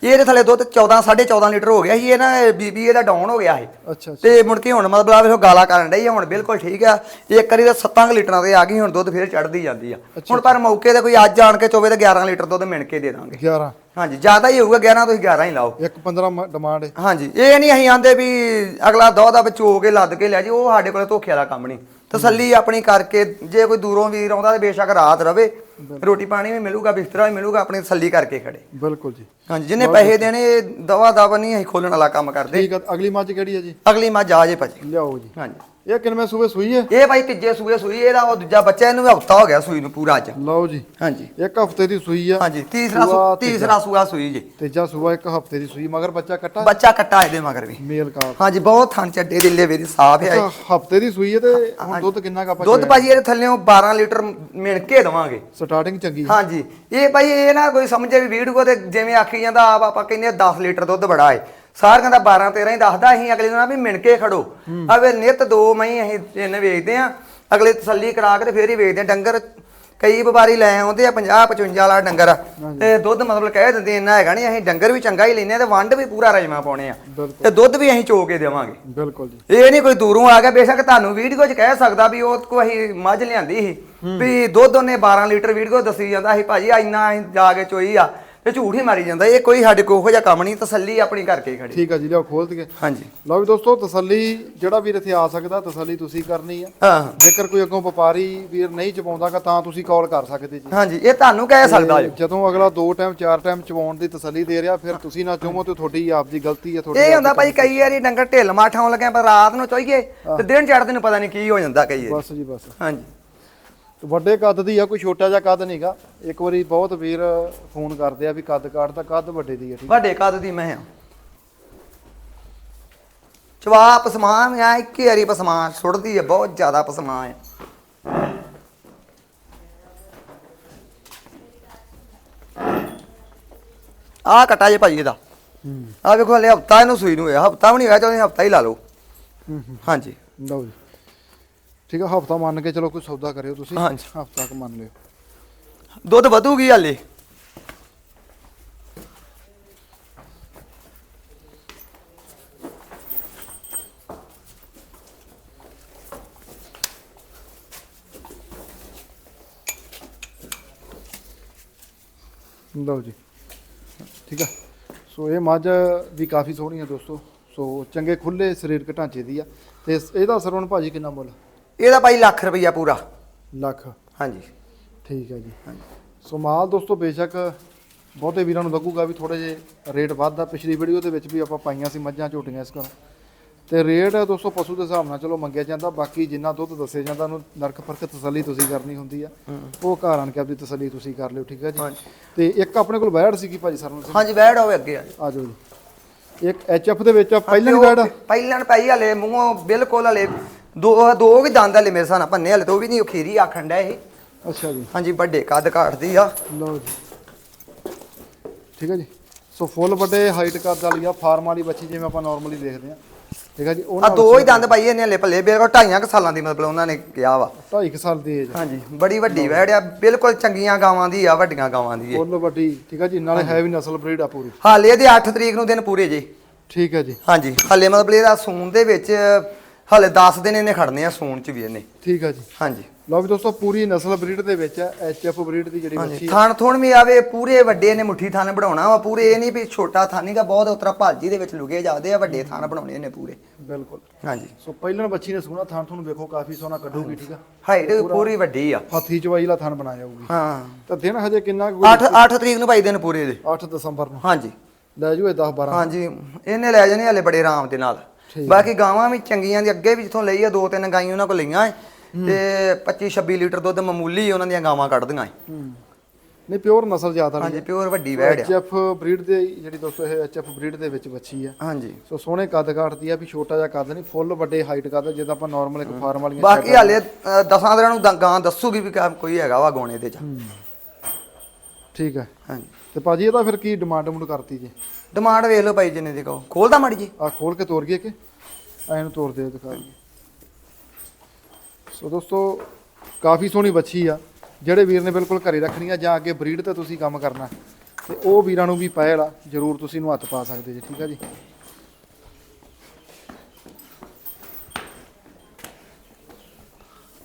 ਹਾਂ। ਇਹਦੇ ਥੱਲੇ ਦੁੱਧ 14 14.5 ਲੀਟਰ ਹੋ ਗਿਆ ਸੀ ਇਹ ਨਾ ਬੀਬੀ ਇਹਦਾ ਡਾਊਨ ਹੋ ਗਿਆ ਸੀ। ਅੱਛਾ ਅੱਛਾ। ਤੇ ਮੁੜ ਕੇ ਹੁਣ ਮਤਲਬ ਆ ਵੇਖੋ ਗਾਲਾ ਕਰਨ ਡਈ ਆ ਹੁਣ ਬਿਲਕੁਲ ਠੀਕ ਆ। ਇੱਕ ਵਾਰੀ ਤਾਂ 7 ਲੀਟਰਾਂ ਤੇ ਆ ਗਈ ਹੁਣ ਦੁੱਧ ਫੇਰ ਚੜਦੀ ਜਾਂਦੀ ਆ। ਹੁਣ ਪਰ ਮੌਕੇ ਤੇ ਕੋਈ ਅੱਜ ਆਣ ਕੇ ਚੋਵੇ ਤੇ 11 ਲੀਟਰ ਦੁੱਧ ਮਿਣ ਕੇ ਦੇ ਦਾਂਗੇ। 11 ਹਾਂਜੀ ਜ਼ਿਆਦਾ ਹੀ ਹੋਊਗਾ 11 ਤੁਸੀਂ 11 ਹੀ ਲਾਓ। ਇੱਕ 15 ਡਿਮਾਂਡ ਹੈ ਹਾਂਜੀ ਇਹ ਨਹੀਂ ਅਸੀਂ ਆਂਦੇ ਵੀ ਅਗਲਾ ਦੋ ਦਾ ਵਿਚੋ ਕੇ ਲੱਦ ਕੇ ਲੈ ਜੀ ਉਹ ਸਾਡੇ ਕੋਲੇ ਧੋਖੇ ਵਾਲਾ ਕੰਮ ਨਹੀਂ। ਤਸੱਲੀ ਆਪਣੀ ਕਰਕੇ ਜੇ ਕੋਈ ਦੂਰੋਂ ਵੀਰ ਆਉਂਦਾ ਤੇ ਬੇਸ਼ੱਕ ਰਾਤ ਰਵੇ। ਰੋਟੀ ਪਾਣੀ ਵੀ ਮਿਲੂਗਾ ਬਿਸਤਰਾ ਵੀ ਮਿਲੂਗਾ ਆਪਣੀ ਤਸੱਲੀ ਕਰਕੇ ਖੜੇ। ਬਿਲਕੁਲ ਜੀ। ਹਾਂਜੀ ਜਿਹਨੇ ਪੈਸੇ ਦੇਣੇ ਦਵਾ ਦਵਾ ਨਹੀਂ ਅਸੀਂ ਖੋਲਣ ਵਾਲਾ ਕੰਮ ਕਰਦੇ। ਠੀਕ ਹੈ ਅਗਲੀ ਮੱਝ ਕਿਹੜੀ ਹੈ ਜੀ? ਅਗਲੀ ਮੱਝ ਆ ਜੇ ਭਾਜੀ। ਲਿਆਓ ਜੀ। ਹਾਂਜੀ। ਇਹ ਕਿੰਨਵੇਂ ਸੂਏ ਸੂਈ ਹੈ ਇਹ ਭਾਈ ਤੀਜੇ ਸੂਏ ਸੂਈ ਇਹਦਾ ਉਹ ਦੂਜਾ ਬੱਚਾ ਇਹਨੂੰ ਹਫਤਾ ਹੋ ਗਿਆ ਸੂਈ ਨੂੰ ਪੂਰਾ ਅੱਜ। ਲਓ ਜੀ ਹਾਂਜੀ। ਇੱਕ ਹਫ਼ਤੇ ਦੀ ਸੂਈ ਆ। ਹਾਂਜੀ ਤੀਸਰਾ ਸੂਆ ਸੂ- ਤੀਜਾ। ਤੀਸਰਾ ਸੂਆ ਸੂਈ ਜੀ। ਤੀਜਾ ਸੂਆ ਇੱਕ ਹਫ਼ਤੇ ਦੀ ਸੂਈ ਮਗਰ ਬੱਚਾ ਕੱਟਾ? ਬੱਚਾ ਕੱਟਾ ਇਹਦੇ ਮਗਰ ਵੀ। ਮੇਲ ਕਾ ਹਾਂਜੀ ਬਹੁਤ ਥਣ ਚੱਡੇ ਦੇ ਲੇਵੇ ਦੀ ਸਾਫ਼ ਹੈ। ਹਫ਼ਤੇ ਦੀ ਸੂਈ ਹੈ ਤੇ ਹੁਣ ਦੁੱਧ ਕਿੰਨਾ ਕਾ ਦੁੱਧ ਭਾਜੀ ਇਹਦੇ ਥੱਲੇੋਂ 12 ਲੀਟਰ ਮਿਣ ਕੇ ਦਵਾਂਗੇ। ਸਟਾਰਟਿੰਗ ਚੰਗੀ ਹੈ ਹਾਂਜੀ ਇਹ ਭਾਈ ਇਹ ਨਾ ਕੋਈ ਸਮਝੇ ਵੀ ਵੀਡੀਓ ਤੇ ਜਿਵੇਂ ਆਖੀ ਜਾਂਦਾ ਆਪ ਆਪਾਂ ਕਹਿੰਦੇ 10 ਲੀਟਰ ਦੁੱਧ ਬੜਾ ਹੈ ਸਾਰਿਆਂ ਦਾ 12 13 ਹੀ ਦੱਸਦਾ ਅਸੀਂ ਅਗਲੇ ਦਿਨ ਵੀ ਮਿਣ ਕੇ ਖੜੋ। ਆਵੇ ਨਿਤ ਦੋ ਮਹੀਂ ਅਸੀਂ ਤਿੰਨ ਵੇਚਦੇ ਆ ਅਗਲੇ ਤਸੱਲੀ ਕਰਾ ਕੇ ਤੇ ਫੇਰ ਹੀ ਵੇਚਦੇ ਆ ਡੰਗਰ ਕਈ ਵਪਾਰੀ ਲੈ ਆਉਂਦੇ ਆ 50 55 ਵਾਲਾ ਡੰਗਰ। ਤੇ ਦੁੱਧ ਮਤਲਬ ਕਹਿ ਦਿੰਦੇ ਇੰਨਾ ਹੈਗਾ ਨਹੀਂ ਅਸੀਂ ਡੰਗਰ ਵੀ ਚੰਗਾ ਹੀ ਲੈਨੇ ਆ ਤੇ ਵੰਡ ਵੀ ਪੂਰਾ ਰਜਮਾ ਪਾਉਣੇ ਆ। ਤੇ ਦੁੱਧ ਵੀ ਅਸੀਂ ਚੋ ਕੇ ਦੇਵਾਂਗੇ। ਬਿਲਕੁਲ ਜੀ। ਇਹ ਨਹੀਂ ਕੋਈ ਦੂਰੋਂ ਆ ਗਿਆ ਬੇਸ਼ੱਕ ਤੁਹਾਨੂੰ ਵੀਡੀਓ 'ਚ ਕਹਿ ਸਕਦਾ ਵੀ ਉਹ ਕੋ ਅਸੀਂ ਮੱਝ ਲਿਆਂਦੀ ਸੀ। ਵੀ ਦੁੱਧ ਉਹਨੇ 12 ਲੀਟਰ ਵੀਡੀਓ ਦੱਸੀ ਜਾਂਦਾ ਸੀ ਭਾਜੀ ਇੰਨਾ ਅਸੀਂ ਜਾ ਕੇ ਚੋਈ ਆ। ਤੇ ਝੂਠ ਹੀ ਮਾਰੀ ਜਾਂਦਾ ਇਹ ਕੋਈ ਸਾਡੇ ਕੋਲ ਉਹੋ ਜਿਹਾ ਕੰਮ ਨਹੀਂ ਤਸੱਲੀ ਆਪਣੀ ਕਰਕੇ ਖੜੀ। ਠੀਕ ਹੈ ਜੀ ਲਿਆਓ ਖੋਲ ਦਈਏ ਹਾਂਜੀ। ਲਓ ਵੀ ਦੋਸਤੋ ਤਸੱਲੀ ਜਿਹੜਾ ਵੀਰ ਇੱਥੇ ਆ ਸਕਦਾ ਤਸੱਲੀ ਤੁਸੀਂ ਕਰਨੀ ਆ। ਹਾਂ। ਜੇਕਰ ਕੋਈ ਅੱਗੋਂ ਵਪਾਰੀ ਵੀਰ ਨਹੀਂ ਚਪਾਉਂਦਾਗਾ ਤਾਂ ਤੁਸੀਂ ਕਾਲ ਕਰ ਸਕਦੇ ਜੀ। ਹਾਂਜੀ ਇਹ ਤੁਹਾਨੂੰ ਕਹਿ ਸਕਦਾ ਜੀ। ਜਦੋਂ ਅਗਲਾ ਦੋ ਟਾਈਮ ਚਾਰ ਟਾਈਮ ਚਵਾਉਣ ਦੀ ਤਸੱਲੀ ਦੇ ਰਿਹਾ ਫਿਰ ਤੁਸੀਂ ਨਾ ਚੁਮੋ ਤੇ ਤੁਹਾਡੀ ਆਪ ਦੀ ਗਲਤੀ ਹੈ ਤੁਹਾਡੀ ਇਹ ਹੁੰਦਾ ਭਾਈ ਕਈ ਵਾਰੀ ਡੰਗਰ ਢਿੱਲ ਮਾਠਾਉਣ ਲੱਗੇ ਪਰ ਰਾਤ ਨੂੰ ਚੋਈਏ ਤੇ ਦਿਨ ਚੜ੍ਹਦੇ ਨੂੰ ਪਤਾ ਨਹੀਂ ਕੀ ਹੋ ਜਾਂਦਾ ਕਈ ਵਾਰੀ। ਬਸ ਜੀ ਬਸ। ਹਾਂਜੀ। ਵੱਡੇ ਕੱਦ ਦੀ ਆ ਕੋਈ ਛੋਟਾ ਜਿਹਾ ਕੱਦ ਨਹੀਂਗਾ ਇੱਕ ਵਾਰੀ ਬਹੁਤ ਵੀਰ ਫੋਨ ਕਰਦੇ ਆ ਵੀ ਕੱਦ ਕਾੜਦਾ ਕੱਦ ਵੱਡੇ ਦੀ ਆ ਠੀਕ ਵੱਡੇ ਕੱਦ ਦੀ ਮੈਂ ਆ ਚਵਾ ਪਸਮਾਨ ਆ ਇੱਕ ਵਾਰੀ ਪਸਮਾਨ ਸੁੱਟਦੀ ਹੈ ਬਹੁਤ ਜ਼ਿਆਦਾ ਪਸਮਾਨ ਹੈ ਆ ਕਟਾ ਜੇ ਭਾਜੀ ਇਹਦਾ। ਆ ਵੇਖੋ ਹਲੇ ਹਫਤਾ ਇਹਨੂੰ ਸੂਈ ਨੂੰ ਹੋਇਆ ਹਫਤਾ ਵੀ ਨਹੀਂ ਹੋਇਆ ਚਾਹੁੰਦੇ ਹਫਤਾ ਹੀ ਲਾ ਲਓ। ਹਾਂਜੀ। ਲਓ ਜੀ। ਠੀਕ ਆ ਹਫਤਾ ਮੰਨ ਕੇ ਚਲੋ ਕੋਈ ਸੌਦਾ ਕਰਿਓ ਤੁਸੀਂ। ਹਾਂਜੀ। ਹਫਤਾ ਕ ਮੰਨ ਲਿਓ। ਦੁੱਧ ਵਧੂਗੀ ਹਲੇ? ਲਓ ਜੀ। ਠੀਕ ਆ। ਸੋ ਇਹ ਮੱਝ ਵੀ ਕਾਫੀ ਸੋਹਣੀ ਆ ਦੋਸਤੋ। ਸੋ ਚੰਗੇ ਖੁੱਲੇ ਸਰੀਰਕ ਢਾਂਚੇ ਦੀ ਆ। ਤੇ ਇਸ- ਇਹਦਾ ਸਰਵਣ ਭਾਜੀ ਕਿੰਨਾ ਮੁੱਲ? ਇਹਦਾ ਭਾਈ ਲੱਖ ਰੁਪਈਆ ਪੂਰਾ। ਲੱਖ। ਹਾਂਜੀ। ਠੀਕ ਹੈ ਜੀ। ਸੋ ਮਾਲ ਦੋਸਤੋ ਬੇਸ਼ੱਕ ਬਹੁਤੇ ਵੀਰਾਂ ਨੂੰ ਲੱਗੂਗਾ ਵੀ ਥੋੜੇ ਜੇ ਰੇਟ ਵੱਧਦਾ। ਪਿਛਲੀ ਵੀਡੀਓ ਦੇ ਵਿੱਚ ਵੀ ਆਪਾਂ ਪਾਈਆਂ ਸੀ ਮੱਝਾਂ ਝੋਟੀਆਂ ਇਸ ਘਰ। ਤੇ ਰੇਟ ਦੋਸਤੋ ਪਸ਼ੂ ਦੇ ਹਿਸਾਬ ਨਾਲ ਚਲੋ ਮੰਗਿਆ ਜਾਂਦਾ। ਬਾਕੀ ਜਿੰਨਾ ਦੁੱਧ ਦੱਸੇ ਜਾਂਦਾ ਉਹਨੂੰ ਨਰਕ ਫ਼ਰਕ ਤਸੱਲੀ ਤੁਸੀਂ ਕਰਨੀ ਹੁੰਦੀ ਆ। ਉਹ ਘਰ ਆਣ ਕੇ ਆਪਦੀ ਤਸੱਲੀ ਤੁਸੀਂ ਕਰ ਲਿਓ ਠੀਕ ਹੈ ਜੀ? ਤੇ ਇੱਕ ਆਪਣੇ ਕੋਲ ਬੈੜ ਸੀਗੀ ਭਾਜੀ ਸਰਵਣ ਸਿੰਘ ਹਾਂਜੀ ਬੈਠ ਹੋਵੇ ਅੱਗੇ ਆ ਜਾਓ। ਜੀ। ਇੱਕ ਐਚਐਫ ਦੇ ਵਿੱਚ ਆ ਪਹਿਲਾਂ ਹੀ ਬੈੜ ਆ? ਪਹਿਲਾਂ ਪਈ ਹਲੇ ਮੂੰਹੋਂ ਬਿਲਕੁਲ ਹਲੇ ਦੋ ਦੋ ਵੀ ਦੰਦ ਹਲੇ ਮੇਰੇ ਸਾਹ ਨਾਲ ਭੰਨੇ ਹਲੇ ਤੋਂ ਵੀ ਨਹੀਂ ਉਹ ਖੀਰੀ ਆਖਣ ਡਿਆ ਇਹ। ਅੱਛਾ ਜੀ। ਹਾਂਜੀ ਵੱਡੇ ਕੱਦ ਕਾਟਦੀ ਆ। ਲਓ ਜੀ। ਠੀਕ ਹੈ ਜੀ। ਸੋ ਫੁੱਲ ਵੱਡੇ ਹਾਈਟ ਕੱਦ ਵਾਲੀ ਆ ਫਾਰਮ ਵਾਲੀ ਬੱਚੀ ਜਿਵੇਂ ਆਪਾਂ ਨਾਰਮਲੀ ਦੇਖਦੇ ਆ। ਠੀਕ ਹੈ ਜੀ ਆ ਉਹਨਾਂ ਦੋ ਹੀ ਦੰਦ ਪਾਈ ਇਹਨੇ ਹਲੇ ਭੱਲੇ ਬਿਲਕੁਲ ਢਾਈਆਂ ਕੁ ਸਾਲਾਂ ਦੀ ਮਤਲਬ ਉਹਨਾਂ ਨੇ ਕਿਹਾ ਵਾ। 2.5 ਸਾਲ ਦੀ ਏਜ ਹਾਂਜੀ ਬੜੀ ਵੱਡੀ ਵੈੜ ਆ ਬਿਲਕੁਲ ਚੰਗੀਆਂ ਗਾਵਾਂ ਦੀ ਆ ਵੱਡੀਆਂ ਗਾਵਾਂ ਦੀ ਇਹ ਫੁੱਲ ਵੱਡੀ ਠੀਕ ਹੈ ਜੀ ਨਾਲੇ ਹੈ ਵੀ ਨਸਲ ਬਰੀਡ ਆ ਪੂਰੀ। ਹਾਲੇ ਇਹਦੇ 8 ਤਰੀਕ ਨੂੰ ਦਿਨ ਪੂਰੇ ਜੇ। ਠੀਕ ਹੈ ਜੀ। ਹਾਂਜੀ ਹਾਲੇ ਮਤਲਬ ਇਹਦਾ ਸੂਣ ਦੇ ਵਿੱਚ ਹਾਲੇ 10 ਦਿਨ ਇਹਨੇ ਖੜਨੇ ਆ ਸੂਣ ਚ ਵੀ ਇਹਨੇ। ਠੀਕ ਹੈ ਜੀ। ਹਾਂਜੀ। ਲਓ ਵੀ ਦੋਸਤੋ ਪੂਰੀ ਨਸਲ ਬਰੀਡ ਦੇ ਵਿੱਚ ਐਚਐਫ ਬਰੀਡ ਦੀ ਜਿਹੜੀ ਹਾਂਜੀ। ਆ। ਥਣ ਥੁਣ ਵੀ ਆਵੇ ਪੂਰੇ ਵੱਡੇ ਨੇ ਮੁੱਠੀ ਥਣ ਬਣਾਉਣਾ ਵਾ ਪੂਰੇ ਇਹ ਨਹੀਂ ਵੀ ਛੋਟਾ ਥਾਨੀਗਾ ਬਹੁਤ ਉਤਰਾ ਭਾਲਜੀ ਦੇ ਵਿੱਚ ਲੁਕੇ ਜਾਂਦੇ ਆ ਵੱਡੇ ਥਣ ਬਣਾਉਣੇ ਨੇ ਪੂਰੇ। ਬਿਲਕੁਲ। ਹਾਂਜੀ। ਸੋ ਪਹਿਲਾਂ ਬੱਚੀ ਨੇ ਸੋਹਣਾ ਥਣ ਤੁਹਾਨੂੰ ਵੇਖੋ ਕਾਫੀ ਸੋਹਣਾ ਕੱਢੂਗੀ ਠੀਕ ਆ? ਹਾਈਟ ਪੂਰੀ ਵੱਡੀ ਆ। ਹਾਥੀ ਚਵਾਈ ਵਾਲਾ ਥਣ ਬਣਾਇਆ ਜਾਊਗੀ ਹਾਂ। ਤਾਂ ਦਿਨ ਹਜੇ ਕਿੰਨਾ 8 8 ਤਰੀਕ ਨੂੰ ਭਾਈ ਦਿਨ ਪੂਰੇ ਦੇ। 8 ਦਸੰਬਰ ਨੂੰ। ਹਾਂਜੀ। ਲੈ ਜੂ ਇਹ 10 12 ਹਾਂਜੀ। ਇਹਨੇ ਲੈ ਜਾਣੇ ਹਲੇ ਬੜੇ ਆਰਾਮ ਦੇ ਨਾਲ। ਬਾਕੀ ਗਾਵਾਂ ਵੀ ਚੰਗੀਆਂ ਦੀ ਅੱਗੇ ਵੀ ਜਿੱਥੋਂ ਲਈ ਆ ਦੋ ਤਿੰਨ ਗਾਈਆਂ ਉਹਨਾਂ ਕੋਲ ਲਈਆਂ ਏ। ਤੇ 25 26 ਲੀਟਰ ਦੁੱਧ ਮਾਮੂਲੀ ਉਹਨਾਂ ਦੀਆਂ ਗਾਵਾਂ ਕੱਢਦੀਆਂ ਏ। ਨਹੀਂ ਪਿਓਰ ਨਸਲ ਜ਼ਿਆਦਾ ਹਾਂਜੀ ਪਿਓਰ ਵੱਡੀ ਵੈੜ ਆ। ਐਚਐਫ ਬਰੀਡ ਦੇ ਜਿਹੜੀ ਦੋਸਤੋ ਇਹ ਐਚਐਫ ਬਰੀਡ ਦੇ ਵਿੱਚ ਬੱਚੀ ਆ। ਹਾਂਜੀ। ਸੋ ਸੋਹਣੇ ਕੱਦ ਕਾਟਦੀ ਆ ਵੀ ਛੋਟਾ ਜਿਹਾ ਕੱਦ ਨਹੀਂ ਫੁੱਲ ਵੱਡੇ ਹਾਈਟ ਕੱਦ ਜਿੱਦਾਂ ਆਪਾਂ ਨਾਰਮਲ ਇੱਕ ਫਾਰਮ ਵਾਲੀਆਂ ਬਾਕੀ ਹਾਲੇ ਦਸਾਂ ਦਿਨਾਂ ਨੂੰ ਗਾਂ ਦੱਸੂਗੀ ਵੀ ਕੋਈ ਹੈਗਾ ਵਾ ਗੋਣੇ ਦੇ ਚ। ਠੀਕ ਹੈ ਹਾਂਜੀ। ਤੇ ਭਾਜੀ ਇਹਦਾ ਫਿਰ ਕੀ ਡਿਮਾਂਡ ਮੁੰਡ ਕਰਤੀ ਜੀ? ਡਿਮਾਂਡ ਵੇਖ ਲਓ ਭਾਈ ਜਿੰਨੇ ਦੀ ਕਹੋ। ਖੋਲਦਾ ਮਾੜੀ ਜੀ ਆ ਖੋਲ ਕੇ ਤੋਰ ਗਏ ਕਿ ਐ ਨੂੰ ਤੋਰ ਦੇ ਦਿਖਾ ਦਈਏ ਸੋ ਦੋਸਤੋ ਕਾਫੀ ਸੋਹਣੀ ਬੱਚੀ ਆ। ਜਿਹੜੇ ਵੀਰ ਨੇ ਬਿਲਕੁਲ ਘਰੇ ਰੱਖਣੀ ਆ ਜਾਂ ਅੱਗੇ ਬਰੀਡ ਤੇ ਤੁਸੀਂ ਕੰਮ ਕਰਨਾ ਤੇ ਉਹ ਵੀਰਾਂ ਨੂੰ ਵੀ ਪਹਿਲ ਆ। ਜਰੂਰ ਤੁਸੀਂ ਇਹਨੂੰ ਹੱਥ ਪਾ ਸਕਦੇ ਜੀ ਠੀਕ ਆ ਜੀ?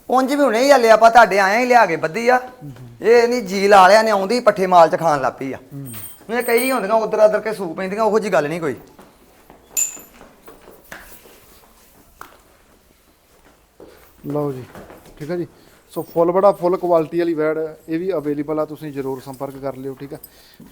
ਉਂਝ ਵੀ ਹੁਣੇ ਹੀ ਹਲੇ ਆਪਾਂ ਤੁਹਾਡੇ ਆਏ ਹੀ ਲਿਆ ਕੇ ਬੱਧੀ ਆ। ਇਹ ਨਹੀਂ ਜੀ ਲਾ ਲਿਆ ਨੇ ਆਉਂਦੀ ਪੱਠੇ ਮਾਲ ਚ ਖਾਣ ਲੱਗ ਪਈ ਆ। ਇਹ ਕਈ ਹੁੰਦੀਆਂ ਉਧਰ ਉਧਰ ਕੇ ਸੂ ਪੈਂਦੀਆਂ ਉਹੋ ਜੀ ਗੱਲ ਨਹੀਂ ਕੋਈ। ਲਓ ਜੀ ਠੀਕ ਆ ਜੀ। ਸੋ ਫੁੱਲ ਬੜਾ ਫੁੱਲ ਕੁਆਲਿਟੀ ਵਾਲੀ ਵੈੜ ਇਹ ਵੀ ਅਵੇਲੇਬਲ ਆ ਤੁਸੀਂ ਜਰੂਰ ਸੰਪਰਕ ਕਰ ਲਿਓ ਠੀਕ ਆ।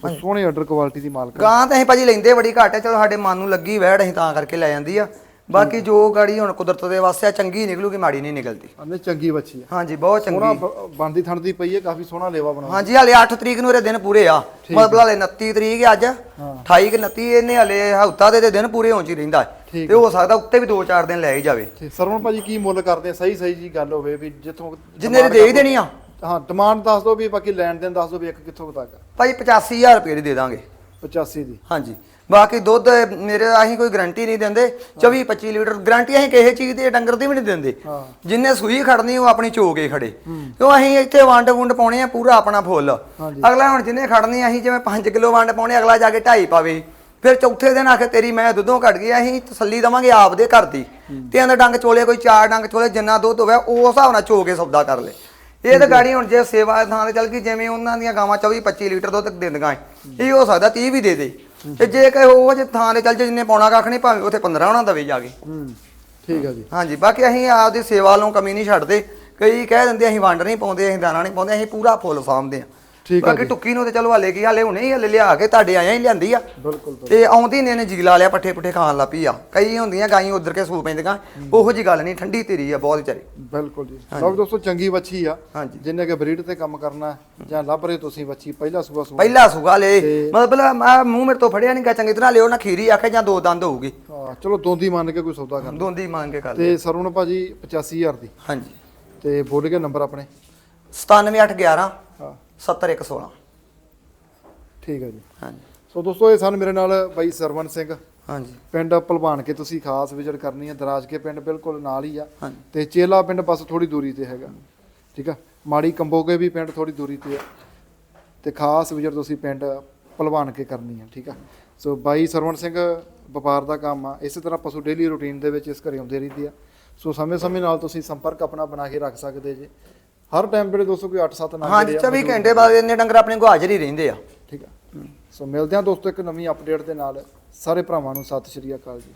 ਸੋ ਸੋਹਣੇ ਆਰਡਰ ਕੁਆਲਿਟੀ ਦੀ ਮਾਲਕ। ਗਾਂ ਤਾਂ ਅਸੀਂ ਭਾਜੀ ਲੈਂਦੇ ਬੜੀ ਘੱਟ ਹੈ ਚਲੋ ਸਾਡੇ ਮਨ ਨੂੰ ਲੱਗੀ ਵੈੜ ਅਸੀਂ ਤਾਂ ਕਰਕੇ ਲੈ ਜਾਂਦੀ ਆ। ਬਾਕੀ ਜੋ ਗਾੜੀ ਹੁਣ ਕੁਦਰਤ ਦੇ ਵਾਸਤੇ ਆ ਚੰਗੀ ਨਿਕਲੂਗੀ ਮਾੜੀ ਨਹੀਂ ਨਿਕਲਦੀ। ਅੰਨੇ ਚੰਗੀ ਬੱਚੀ ਆ। ਹਾਂਜੀ ਬਹੁਤ ਸੋਹਣਾ ਚੰਗੀ ਬ- ਬਣਦੀ ਥਣ ਦੀ ਪਈ ਹੈ ਕਾਫੀ ਸੋਹਣਾ ਲੇਵਾ ਬਣਾਉਂਦੀ। ਹਾਂਜੀ ਹਲੇ 8 ਤਰੀਕ ਨੂੰ ਇਹਦੇ ਦਿਨ ਪੂਰੇ ਆ। ਮਤਲਬ ਹਲੇ 29 ਤਰੀਕ ਹੈ ਅੱਜ। 28 ਕਿ 29 ਇਹਨੇ ਹਲੇ ਹਫਤਾ ਦੇ ਤੇ ਦਿਨ ਪੂਰੇ ਹੋਣ ਚ ਹੀ ਰਹਿੰਦਾ। ਹੈ। ਠੀਕ ਤੇ ਹੋ ਸਕਦਾ ਉੱਤੇ ਵੀ 2-4 ਦਿਨ ਲੈ ਹੀ ਜਾਵੇ। ਤੇ ਸਰਵਣ ਭਾਜੀ ਕੀ ਮੁੱਲ ਕਰਦੇ ਆ? ਸਹੀ ਸਹੀ ਜੀ ਗੱਲ ਹੋਵੇ ਵੀ ਜਿੱਥੋਂ ਜਿੰਨੇ ਦੀ ਦੇ ਹੀ ਦੇਣੀ ਆ। ਹਾਂ ਡਿਮਾਂਡ ਦੱਸ ਦਿਓ ਵੀ ਬਾਕੀ ਲੈਣ ਦੇਣ ਦੱਸ ਦਿਓ ਵੀ ਇੱਕ ਕਿੱਥੋਂ ਤੱਕ ਆ? ਭਾਈ 85000 ਰੁਪਏ ਦੀ ਦੇ ਦਾਂਗੇ। 85 ਦੀ। ਹਾਂਜੀ। ਬਾਕੀ ਦੁੱਧ ਮੇਰੇ ਅਸੀਂ ਕੋਈ ਗਾਰੰਟੀ ਨਹੀਂ ਦਿੰਦੇ 24 25 ਲੀਟਰ। ਗਾਰੰਟੀ ਅਸੀਂ ਕਿਸੇ ਚੀਜ਼ ਦੀ ਡੰਗਰ ਦੀ ਵੀ ਨਹੀਂ ਦਿੰਦੇ। ਜਿੰਨੇ ਸੂਈ ਖੜਨੀ ਉਹ ਆਪਣੀ ਚੋ ਕੇ ਖੜੇ। ਕਿਉਂ ਅਸੀਂ ਇੱਥੇ ਵੰਡ ਵੁੰਡ ਪਾਉਣੇ ਆ ਪੂਰਾ ਆਪਣਾ ਫੁੱਲ। ਅਗਲਾ ਹੁਣ ਜਿੰਨੇ ਖੜਨੀ ਅਸੀਂ ਜਿਵੇਂ 5 ਕਿਲੋ ਵੰਡ ਪਾਉਣੇ ਅਗਲਾ ਜਾ ਕੇ 2.5 ਪਾਵੇ। ਫਿਰ ਚੌਥੇ ਦਿਨ ਆਖੇ ਤੇਰੀ ਮੈਂ ਦੁੱਧੋਂ ਘਟ ਗਈ ਅਸੀਂ ਤਸੱਲੀ ਦਵਾਂਗੇ ਆਪ ਦੇ ਘਰ ਦੀ। ਤੇ ਅੰਦਰ ਡੰਗ ਚੋਲੇ ਕੋਈ ਚਾਰ ਡੰਗ ਚੋਲੇ ਜਿੰਨਾ ਦੁੱਧ ਹੋਵੇ ਉਸ ਹਿਸਾਬ ਨਾਲ ਚੋ ਕੇ ਸੌਦਾ ਕਰ ਲੈ। ਇਹ ਤਾਂ ਗਾੜੀ ਹੁਣ ਜੇ ਸੇਵਾ ਥਾਂ ਤੇ ਚੱਲ ਗਈ ਜਿਵੇਂ ਉਹਨਾਂ ਦੀਆਂ ਗਾਵਾਂ 24 25 ਲੀਟਰ ਦੁੱਧ ਦਿੰਦੀਆਂ। ਇਹ ਹੋ ਸਕਦਾ 30 ਵੀ ਦੇ ਦੇ। ਤੇ ਜੇ ਕਹੇ ਉਹ ਜੇ ਥਾਂ ਤੇ ਚੱਲ ਜੇ ਜਿੰਨੇ ਪਾਉਣਾ ਕੱਖ ਨਹੀਂ ਭਾਵੇਂ ਉੱਥੇ 15 ਉਹਨਾਂ ਦਵੇ ਜਾ ਕੇ। ਹੂੰ ਠੀਕ ਆ ਜੀ। ਹਾਂਜੀ ਬਾਕੀ ਅਸੀਂ ਆਪਦੀ ਸੇਵਾ ਵੱਲੋਂ ਕਮੀ ਨਹੀਂ ਛੱਡਦੇ। ਕਈ ਕਹਿ ਦਿੰਦੇ ਅਸੀਂ ਵੰਡ ਨਹੀਂ ਪਾਉਂਦੇ ਅਸੀਂ ਦਾਣਾ ਨਹੀਂ ਪਾਉਂਦੇ ਅਸੀਂ ਪੂਰਾ ਫੁੱਲ ਸਾਂਭਦੇ ਆ। ਠੀਕ ਆ ਬਾਕੀ। ਟੁੱਕੀ ਨੂੰ ਤੇ ਚਲੋ ਹਲੇ ਕੀ ਹਲੇ ਹੁਣੇ ਹੀ ਹਲੇ ਲਿਆ ਕੇ ਤੁਹਾਡੇ ਆਇਆ ਹੀ ਲਿਆਂਦੀ ਆ। ਬਿਲਕੁਲ। ਤੇ ਆਉਂਦੀ ਨੇ ਨੇ ਜੀ ਲਾ ਲਿਆ ਪੱਠੇ ਪੁੱਠੇ ਖਾਣ ਲੱਗ ਪਈ ਆ। ਕਈ ਹੁੰਦੀਆਂ ਗਾਈ ਉਧਰ ਕੇ ਸੂ ਪੈਂਦੀਆਂ ਉਹੋ ਜੀ ਗੱਲ ਨਹੀਂ ਠੰਡੀ ਧੀਰੀ ਆ ਬਹੁਤ ਵਿਚਾਰੀ। ਬਿਲਕੁਲ ਜੀ। ਵੀ ਦੋਸਤੋ ਚੰਗੀ ਬੱਚੀ ਆ। ਹਾਂਜੀ। ਜਿੰਨੇ ਕੇ ਬਰੀਡ ਤੇ ਕੰਮ ਕਰਨਾ ਜਾਂ ਲੱਭ ਰਹੇ ਤੁਸੀਂ ਬੱਚੀ ਪਹਿਲਾ ਸੂਆ ਸੂਆ। ਪਹਿਲਾ ਸੁਗਾ ਲੈ। ਮਤਲਬ ਆ ਮੂੰਹ ਮੇਰੇ ਤੋਂ ਫੜਿਆ ਨਹੀਂ ਗਾ ਚੰਗੀ ਤਰ੍ਹਾਂ ਲਿਓ ਨਾ ਖੀਰੀ ਆਖੇ ਜਾਂ ਦੋ ਦੰਦ ਹੋਊਗੀ। ਹਾਂ ਚਲੋ ਦੋਂਦੀ ਮੰਨ ਕੇ ਕੋਈ ਸੌਦਾ ਕਰਨਾ। ਦੋਂਦੀ ਮੰਗ ਕੇ ਕਰ ਤੇ ਸਰਵਣ ਭਾਜੀ 85000 ਦੀ। ਹਾਂਜੀ। ਤੇ ਬੋਲ ਗਿਆ ਨੰਬਰ ਆਪਣੇ। 97811 ਹਾਂ। 70116 ਠੀਕ ਹੈ ਜੀ। ਹਾਂਜੀ। ਸੋ ਦੋਸਤੋ ਇਹ ਸਨ ਮੇਰੇ ਨਾਲ ਬਾਈ ਸਰਵਨ ਸਿੰਘ। ਹਾਂਜੀ। ਪਿੰਡ ਭਲਵਾਨ ਕੇ ਤੁਸੀਂ ਖਾਸ ਵਿਜ਼ਿਟ ਕਰਨੀ ਹੈ। ਦਰਾਜ ਕੇ ਪਿੰਡ ਬਿਲਕੁਲ ਨਾਲ ਹੀ ਆ। ਹਾਂਜੀ। ਤੇ ਚੇਲਾ ਪਿੰਡ ਬਸ ਥੋੜੀ ਦੂਰੀ ਤੇ ਹੈਗਾ। ਠੀਕ ਆ? ਮਾੜੀ ਕੰਬੋਗੇ ਵੀ ਪਿੰਡ ਥੋੜੀ ਦੂਰੀ ਤੇ ਆ। ਤੇ ਖਾਸ ਵਿਜ਼ਿਟ ਤੁਸੀਂ ਪਿੰਡ ਭਲਵਾਨ ਕੇ ਕਰਨੀ ਆ ਠੀਕ ਆ? ਸੋ ਬਾਈ ਸਰਵਣ ਸਿੰਘ ਵਪਾਰ ਦਾ ਕੰਮ ਆ। ਇਸੇ ਤਰ੍ਹਾਂ ਪਸ਼ੂ ਡੇਲੀ ਰੂਟੀਨ ਦੇ ਵਿੱਚ ਇਸ ਘਰੇ ਆਉਂਦੇ ਰਹਿੰਦੇ ਆ। ਸੋ ਸਮੇਂ-ਸਮੇਂ ਨਾਲ ਤੁਸੀਂ ਸੰਪਰਕ ਆਪਣਾ ਬਣਾ ਕੇ ਰੱਖ ਸਕਦੇ ਜੇ। ਹਰ ਟਾਈਮ ਵੇਲੇ ਦੋਸਤੋ ਕੋਈ 8-7 ਨਾਲ ਹਾਂਜੀ 24 ਘੰਟੇ ਬਾਅਦ ਇੰਨੇ ਡੰਗਰ ਆਪਣੇ ਕੋਲ ਹਾਜ਼ਰ ਹੀ ਰਹਿੰਦੇ ਆ। ਠੀਕ ਆ। ਸੋ ਮਿਲਦੇ ਹਾਂ ਦੋਸਤੋ ਇੱਕ ਨਵੀਂ ਅਪਡੇਟ ਦੇ ਨਾਲ। ਸਾਰੇ ਭਰਾਵਾਂ ਨੂੰ ਸਤਿ ਸ਼੍ਰੀ ਅਕਾਲ ਜੀ।